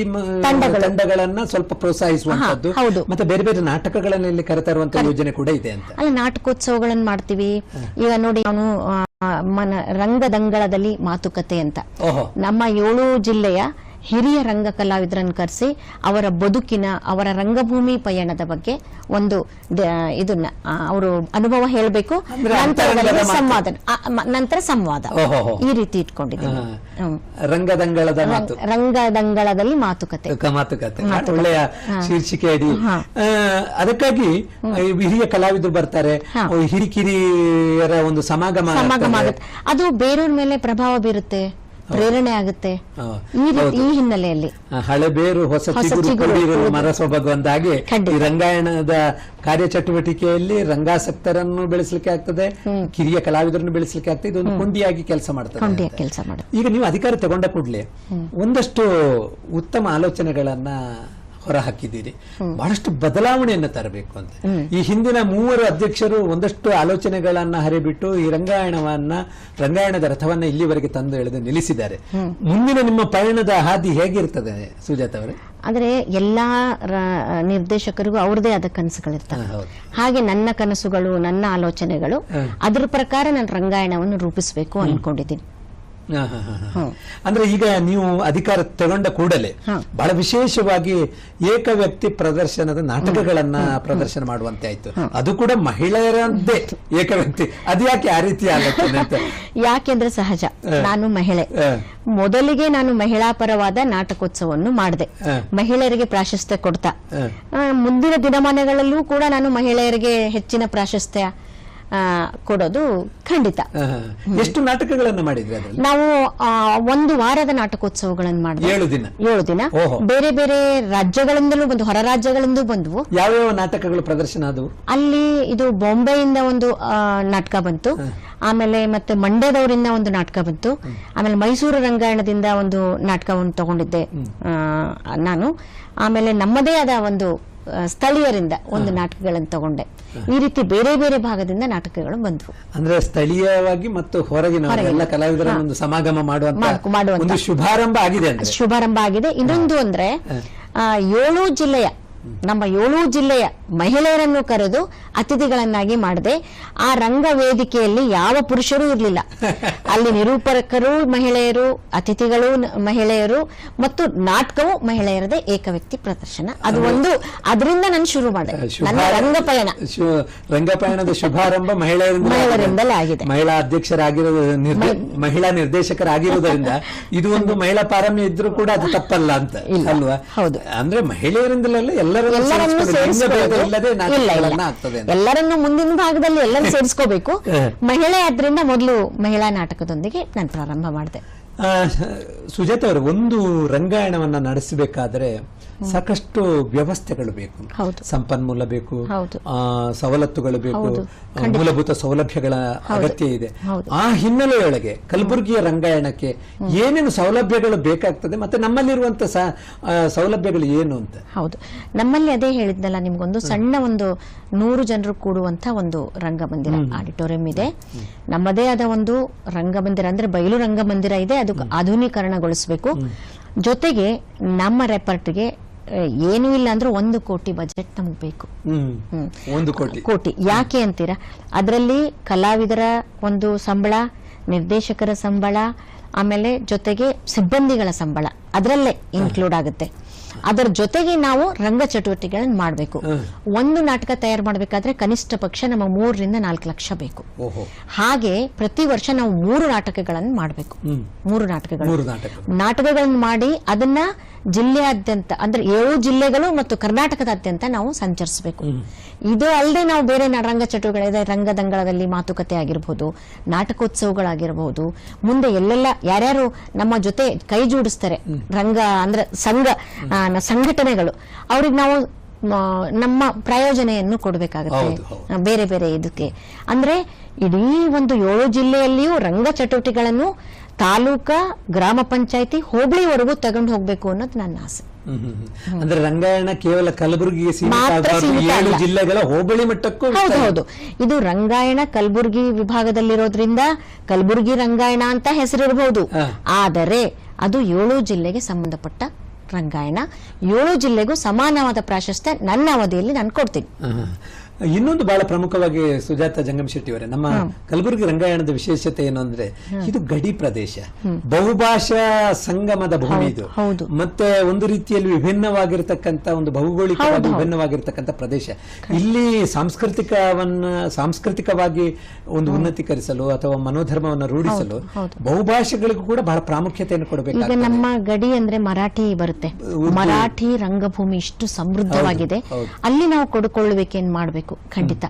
ತಂಡಗಳನ್ನ ಸ್ವಲ್ಪ ಪ್ರೋತ್ಸಾಹಿಸುವಂತದ್ದು ಹೌದು. ಮತ್ತೆ ಬೇರೆ ಬೇರೆ ನಾಟಕಗಳನ್ನ ಇಲ್ಲಿ ಕರೆತರುವಂತ ಯೋಜನೆ ಕೂಡ ಇದೆ ಅಂತ. ಅಲ್ಲಿ ನಾಟಕೋತ್ಸವಗಳನ್ನ ಮಾಡ್ತೀವಿ. ಈಗ ನೋಡಿ ಅವನು ಮನ ರಂಗದಂಗಳದಲ್ಲಿ ಮಾತುಕತೆ ಅಂತ. ನಮ್ಮ ಏಳು ಜಿಲ್ಲೆಯ ಹಿರಿಯ ರಂಗ ಕಲಾವಿದರನ್ನು ಕರೆಸಿ ಅವರ ಬದುಕಿನ ಅವರ ರಂಗಭೂಮಿ ಪಯಣದ ಬಗ್ಗೆ ಒಂದು ಇದನ್ನ ಅವರು ಅನುಭವ ಹೇಳಬೇಕು. ಸಂವಾದ ನಂತರ ಸಂವಾದ. ಈ ರೀತಿ ಇಟ್ಕೊಂಡಿದ್ದೀವಿ. ರಂಗದಂಗಳದ ಮಾತು. ರಂಗದಂಗಳದಲ್ಲಿ ಮಾತುಕತೆ. ಮಾತುಕತೆ. ಒಳ್ಳೆಯ ಶೀರ್ಷಿಕೆ ಅಡಿ ಅದಕ್ಕಾಗಿ ಹಿರಿಯ ಕಲಾವಿದರು ಬರ್ತಾರೆ. ಹಿರಿಕಿರಿಯರ ಒಂದು ಸಮಾಗಮ ಸಮಾಗಮ. ಆಗುತ್ತೆ. ಅದು ಬೇರೆಯವ್ರ ಮೇಲೆ ಪ್ರಭಾವ ಬೀರುತ್ತೆ. ಪ್ರೇರಣೆ ಆಗುತ್ತೆ. ಈ ಹಿನ್ನೆಲೆಯಲ್ಲಿ. ಹಳೆ ಬೇರು ಹೊಸ ಮರ ಹಾಗೆ. ಈ ರಂಗಾಯಣದ ಕಾರ್ಯಚಟುವಟಿಕೆಯಲ್ಲಿ ರಂಗಾಸಕ್ತರನ್ನು ಬೆಳೆಸಲಿಕ್ಕೆ ಆಗ್ತದೆ ಕಿರಿಯ ಕಲಾವಿದರನ್ನು ಬೆಳೆಸಲಿಕ್ಕೆ ಆಗ್ತದೆ. ಇದೊಂದು ಕೊಂಡಿಯಾಗಿ ಕೆಲಸ ಮಾಡ್ತದೆ ಕೆಲಸ ಈಗ ನೀವು ಅಧಿಕಾರ ತಗೊಂಡ ಕೂಡಲೇ ಒಂದಷ್ಟು ಉತ್ತಮ ಆಲೋಚನೆಗಳನ್ನ ಹೊರ ಹಾಕಿದ್ದೀರಿ ಬಹಳಷ್ಟು ಬದಲಾವಣೆಯನ್ನು ತರಬೇಕು ಅಂತ. ಈ ಹಿಂದಿನ ಮೂವರು ಅಧ್ಯಕ್ಷರು ಒಂದಷ್ಟು ಆಲೋಚನೆಗಳನ್ನ ಹರಿಬಿಟ್ಟು ಈ ರಂಗಾಯಣವನ್ನ ರಂಗಾಯಣದ ರಥವನ್ನ ಇಲ್ಲಿವರೆಗೆ ತಂದು ಎಳೆದು ನಿಲ್ಲಿಸಿದ್ದಾರೆ. ಮುಂದಿನ ನಿಮ್ಮ ಪಯಣದ ಹಾದಿ ಹೇಗಿರ್ತದೆ ಸುಜಾತ ಅವರೇ? ಅಂದ್ರೆ ಎಲ್ಲಾ ನಿರ್ದೇಶಕರಿಗೂ ಅವ್ರದೇ ಆದ ಕನಸುಗಳಿರ್ತವೆ. ಹಾಗೆ ನನ್ನ ಕನಸುಗಳು ನನ್ನ ಆಲೋಚನೆಗಳು ಅದ್ರ ಪ್ರಕಾರ ನಾನು ರಂಗಾಯಣವನ್ನು ರೂಪಿಸಬೇಕು ಅನ್ಕೊಂಡಿದ್ದೀನಿ. ಅಂದ್ರೆ ಈಗ ನೀವು ಅಧಿಕಾರ ತಗೊಂಡ ಕೂಡಲೇ. ಬಹಳ ವಿಶೇಷವಾಗಿ ಏಕ ವ್ಯಕ್ತಿ ಪ್ರದರ್ಶನದ ನಾಟಕಗಳನ್ನ ಪ್ರದರ್ಶನ ಮಾಡುವಂತೆ ಆಯ್ತು. ಅದು ಕೂಡ ಮಹಿಳೆಯರದ್ದೇ ಏಕ ವ್ಯಕ್ತಿ. ಅದು ಯಾಕೆ ಆ ರೀತಿ ಆಗುತ್ತೆ ಅಂತ? ಯಾಕೆಂದ್ರೆ ಸಹಜ. ನಾನು ಮಹಿಳೆ. ಮೊದಲಿಗೆ ನಾನು ಮಹಿಳಾ ಪರವಾದ ನಾಟಕೋತ್ಸವವನ್ನು ಮಾಡಿದೆ. ಮಹಿಳೆಯರಿಗೆ ಪ್ರಾಶಸ್ತ್ಯ ಕೊಡ್ತಾ. ಮುಂದಿನ ದಿನಮಾನಗಳಲ್ಲೂ ಕೂಡ ನಾನು ಮಹಿಳೆಯರಿಗೆ ಹೆಚ್ಚಿನ ಪ್ರಾಶಸ್ತ್ಯ ಕೊಡೋದು ಖಂಡಿತ. ಎಷ್ಟು ನಾಟಕಗಳನ್ನು ಮಾಡಿದ್ರಿ ನಾವು ಒಂದು ವಾರದ ನಾಟಕೋತ್ಸವಗಳನ್ನು ಮಾಡಿದ್ವಿ. ಏಳು ದಿನ? ಏಳು ದಿನ. ಬೇರೆ ಬೇರೆ ರಾಜ್ಯಗಳಿಂದಲೂ ಬಂದು ಹೊರ ರಾಜ್ಯಗಳಿಂದ ಬಂದವು. ಯಾವ್ಯಾವ ನಾಟಕಗಳು ಪ್ರದರ್ಶನ ಆದವು? ಅಲ್ಲಿ ಇದು ಬಾಂಬೆಯಿಂದ ಒಂದು ನಾಟಕ ಬಂತು. ಆಮೇಲೆ ಮತ್ತೆ ಮಂಡ್ಯದವರಿಂದ ಒಂದು ನಾಟಕ ಬಂತು. ಆಮೇಲೆ ಮೈಸೂರು ರಂಗಾಯಣದಿಂದ ಒಂದು ನಾಟಕವನ್ನು ತಗೊಂಡಿದ್ದೆ ನಾನು. ಆಮೇಲೆ ನಮ್ಮದೇ ಆದ ಒಂದು ಸ್ಥಳೀಯರಿಂದ ಒಂದು ನಾಟಕಗಳನ್ನು ತಗೊಂಡೆ. ಈ ರೀತಿ ಬೇರೆ ಬೇರೆ ಭಾಗದಿಂದ ನಾಟಕಗಳು ಬಂದವು. ಅಂದ್ರೆ ಸ್ಥಳೀಯವಾಗಿ ಮತ್ತು ಹೊರಗಿನ. ಎಲ್ಲ ಕಲಾವಿದರ ಒಂದು ಸಮಾಗಮ ಮಾಡುವಂತ ಶುಭಾರಂಭ ಆಗಿದೆ ಶುಭಾರಂಭ ಆಗಿದೆ. ಇನ್ನೊಂದು ಅಂದ್ರೆ ಏಳು ಜಿಲ್ಲೆಯ ನಮ್ಮ ಏಳು ಜಿಲ್ಲೆಯ ಮಹಿಳೆಯರನ್ನು ಕರೆದು ಅತಿಥಿಗಳನ್ನಾಗಿ ಮಾಡಿದೆ ಆ ರಂಗ ವೇದಿಕೆಯಲ್ಲಿ ಯಾವ ಪುರುಷರೂ ಇರಲಿಲ್ಲ. ಅಲ್ಲಿ ನಿರೂಪಕರು ಮಹಿಳೆಯರು ಅತಿಥಿಗಳು ಮಹಿಳೆಯರು ಮತ್ತು ನಾಟಕವು ಮಹಿಳೆಯರದೇ ಏಕವ್ಯಕ್ತಿ ಪ್ರದರ್ಶನ. ಅದು ಒಂದು. ಅದರಿಂದ ನಾನು ಶುರು ಮಾಡಿದೆ. ನನ್ನ ರಂಗ ಪಯಣ. ರಂಗ ಪಯಣದ ಶುಭಾರಂಭ ಮಹಿಳೆಯರಿಂದ ಮಹಿಳೆಯರಿಂದಲೇ ಆಗಿದೆ. ಮಹಿಳಾ ಅಧ್ಯಕ್ಷರಾಗಿರೋ ನಿರ್ದೇ- ಮಹಿಳಾ ನಿರ್ದೇಶಕರಾಗಿರುವುದರಿಂದ ಇದು ಒಂದು ಮಹಿಳಾ ಪಾರಮ್ಯ ಇದ್ರೂ ಕೂಡ ಅದು ತಪ್ಪಲ್ಲ ಅಂತ ಇಲ್ಲ. ಅಲ್ವಾ? ಹೌದು. ಅಂದ್ರೆ ಮಹಿಳೆಯರಿಂದಲೆಲ್ಲ ಎಲ್ಲರನ್ನೂ ಎಲ್ಲರನ್ನು ಮುಂದಿನ ಭಾಗದಲ್ಲಿ ಎಲ್ಲರೂ ಸೇರಿಸ್ಕೋಬೇಕು. ಮಹಿಳೆ ಆದ್ರಿಂದ ಮೊದಲು ಮಹಿಳಾ ನಾಟಕದೊಂದಿಗೆ ನಾನು ಪ್ರಾರಂಭ ಮಾಡಿದೆ ಸುಜಾತ ಅವರು ಒಂದು ರಂಗಾಯಣವನ್ನ ನಡೆಸಬೇಕಾದ್ರೆ ಸಾಕಷ್ಟು ವ್ಯವಸ್ಥೆಗಳು ಬೇಕು. ಹೌದು. ಸಂಪನ್ಮೂಲ ಬೇಕು ಸವಲತ್ತುಗಳು ಬೇಕು. ಮೂಲಭೂತ ಸೌಲಭ್ಯಗಳ ಅಗತ್ಯ ಇದೆ. ಆ ಹಿನ್ನೆಲೆಯೊಳಗೆ ಕಲಬುರಗಿಯ ರಂಗಾಯಣಕ್ಕೆ ಏನೇನು ಸೌಲಭ್ಯಗಳು ಬೇಕಾಗ್ತದೆ ಮತ್ತೆ ನಮ್ಮಲ್ಲಿರುವಂತ ಸೌಲಭ್ಯಗಳು ಏನು ಅಂತ? ಹೌದು. ನಮ್ಮಲ್ಲಿ ಅದೇ ಹೇಳಿದ್ನಲ್ಲ ನಿಮ್ಗೊಂದು ಸಣ್ಣ ಒಂದು ನೂರು ಜನರು ಕೂಡುವಂತ ಒಂದು ರಂಗಮಂದಿರ ಆಡಿಟೋರಿಯಂ ಇದೆ. ನಮ್ಮದೇ ಆದ ಒಂದು ರಂಗಮಂದಿರ ಅಂದ್ರೆ ಬಯಲು ರಂಗಮಂದಿರ ಇದೆ. ಅದಕ್ಕೆ ಆಧುನೀಕರಣಗೊಳಿಸಬೇಕು. ಜೊತೆಗೆ ನಮ್ಮ ರೆಪರ್ಟ್ಗೆ ಏನೂ ಇಲ್ಲ ಅಂದ್ರೆ ಒಂದು ಕೋಟಿ ಬಜೆಟ್ ನಮ್ಗೆ ಬೇಕು. ಒಂದು ಕೋಟಿ. ಕೋಟಿ. ಯಾಕೆ ಅಂತೀರಾ? ಅದರಲ್ಲಿ ಕಲಾವಿದರ ಒಂದು ಸಂಬಳ ನಿರ್ದೇಶಕರ ಸಂಬಳ ಆಮೇಲೆ ಜೊತೆಗೆ ಸಿಬ್ಬಂದಿಗಳ ಸಂಬಳ ಅದರಲ್ಲೇ ಇನ್ಕ್ಲೂಡ್ ಆಗುತ್ತೆ. ಅದರ ಜೊತೆಗೆ ನಾವು ರಂಗ ಚಟುವಟಿಕೆಗಳನ್ನು ಮಾಡಬೇಕು. ಒಂದು ನಾಟಕ ತಯಾರು ಮಾಡಬೇಕಾದ್ರೆ ಕನಿಷ್ಠ ಪಕ್ಷ ನಮ್ಮ ಮೂರರಿಂದ ನಾಲ್ಕು ಲಕ್ಷ ಬೇಕು. ಹಾಗೆ ಪ್ರತಿ ವರ್ಷ ನಾವು ಮೂರು ನಾಟಕಗಳನ್ನು ಮಾಡಬೇಕು. ಮೂರು ನಾಟಕಗಳು. ನಾಟಕಗಳನ್ನು ಮಾಡಿ ಅದನ್ನ ಜಿಲ್ಲೆಯಾದ್ಯಂತ ಅಂದ್ರೆ ಏಳು ಜಿಲ್ಲೆಗಳು ಮತ್ತು ಕರ್ನಾಟಕದಾದ್ಯಂತ ನಾವು ಸಂಚರಿಸಬೇಕು. ಇದು ಅಲ್ಲದೆ ನಾವು ಬೇರೆ ರಂಗ ಚಟುವಟಿಕೆಗಳಿದೆ ರಂಗದಂಗಳದಲ್ಲಿ ಮಾತುಕತೆ ಆಗಿರಬಹುದು ನಾಟಕೋತ್ಸವಗಳಾಗಿರಬಹುದು ಮುಂದೆ ಎಲ್ಲೆಲ್ಲ ಯಾರ್ಯಾರು ನಮ್ಮ ಜೊತೆ ಕೈ ಜೋಡಿಸ್ತಾರೆ ರಂಗ ಅಂದ್ರೆ ಸಂಘ ಆ, ನ- ಸಂಘಟನೆಗಳು ಅವ್ರಿಗೆ ನಾವು ನಮ್ಮ ಪ್ರಯೋಜನೆಯನ್ನು ಕೊಡಬೇಕಾಗುತ್ತೆ. ಬೇರೆ ಬೇರೆ ಇದಕ್ಕೆ ಅಂದ್ರೆ ಇಡೀ ಒಂದು ಏಳು ಜಿಲ್ಲೆಯಲ್ಲಿಯೂ ರಂಗ ಚಟುವಟಿಕೆಗಳನ್ನು ತಾಲೂಕಾ ಗ್ರಾಮ ಪಂಚಾಯತಿ ಹೋಬಳಿವರೆಗೂ ತಗೊಂಡು ಹೋಗ್ಬೇಕು ಅನ್ನೋದು ನನ್ನ ಆಸೆ. ಅಂದ್ರೆ ರಂಗಾಯಣ ಕೇವಲ ಕಲಬುರಗಿಗೆ. ಜಿಲ್ಲೆಗಳ ಹೋಬಳಿ ಮಟ್ಟಕ್ಕೂ ಹೌದು ಹೌದು ಇದು ರಂಗಾಯಣ ಕಲಬುರಗಿ ವಿಭಾಗದಲ್ಲಿರೋದ್ರಿಂದ ಕಲಬುರಗಿ ರಂಗಾಯಣ ಅಂತ ಹೆಸರಿರಬಹುದು. ಆದರೆ ಅದು ಏಳು ಜಿಲ್ಲೆಗೆ ಸಂಬಂಧಪಟ್ಟ ರಂಗಾಯಣ ಏಳು ಜಿಲ್ಲೆಗೂ ಸಮಾನವಾದ ಪ್ರಾಶಸ್ತ್ಯ ನನ್ನ ಅವಧಿಯಲ್ಲಿ ನಾನು ಕೊಡ್ತೀನಿ. ಇನ್ನೊಂದು ಬಹಳ ಪ್ರಮುಖವಾಗಿ ಸುಜಾತ ಜಂಗಮ್ ಶೆಟ್ಟಿ ಅವರೇ ನಮ್ಮ ಕಲಬುರಗಿ ರಂಗಾಯಣದ ವಿಶೇಷತೆ ಏನು ಅಂದ್ರೆ ಇದು ಗಡಿ ಪ್ರದೇಶ. ಬಹುಭಾಷಾ ಸಂಗಮದ ಭೂಮಿ ಇದು. ಹೌದು. ಮತ್ತೆ ಒಂದು ರೀತಿಯಲ್ಲಿ ವಿಭಿನ್ನವಾಗಿರತಕ್ಕಂತ ಒಂದು ಭೌಗೋಳಿಕವಾಗಿ ವಿಭಿನ್ನವಾಗಿರ್ತಕ್ಕಂಥ ಪ್ರದೇಶ. ಇಲ್ಲಿ ಸಾಂಸ್ಕೃತಿಕವನ್ನ ಸಾಂಸ್ಕೃತಿಕವಾಗಿ ಒಂದು ಉನ್ನತೀಕರಿಸಲು ಅಥವಾ ಮನೋಧರ್ಮವನ್ನು ರೂಢಿಸಲು ಬಹುಭಾಷೆಗಳಿಗೂ ಕೂಡ ಬಹಳ ಪ್ರಾಮುಖ್ಯತೆಯನ್ನು ಕೊಡಬೇಕು ನಮ್ಮ ಗಡಿ ಅಂದ್ರೆ ಮರಾಠಿ ಬರುತ್ತೆ. ಮರಾಠಿ ರಂಗಭೂಮಿ ಇಷ್ಟು ಸಮೃದ್ಧವಾಗಿದೆ. ಅಲ್ಲಿ ನಾವು ಕೊಡುಕೊಳ್ಳಬೇಕೇನ್ ಮಾಡಬೇಕು? ಖಂಡಿತ.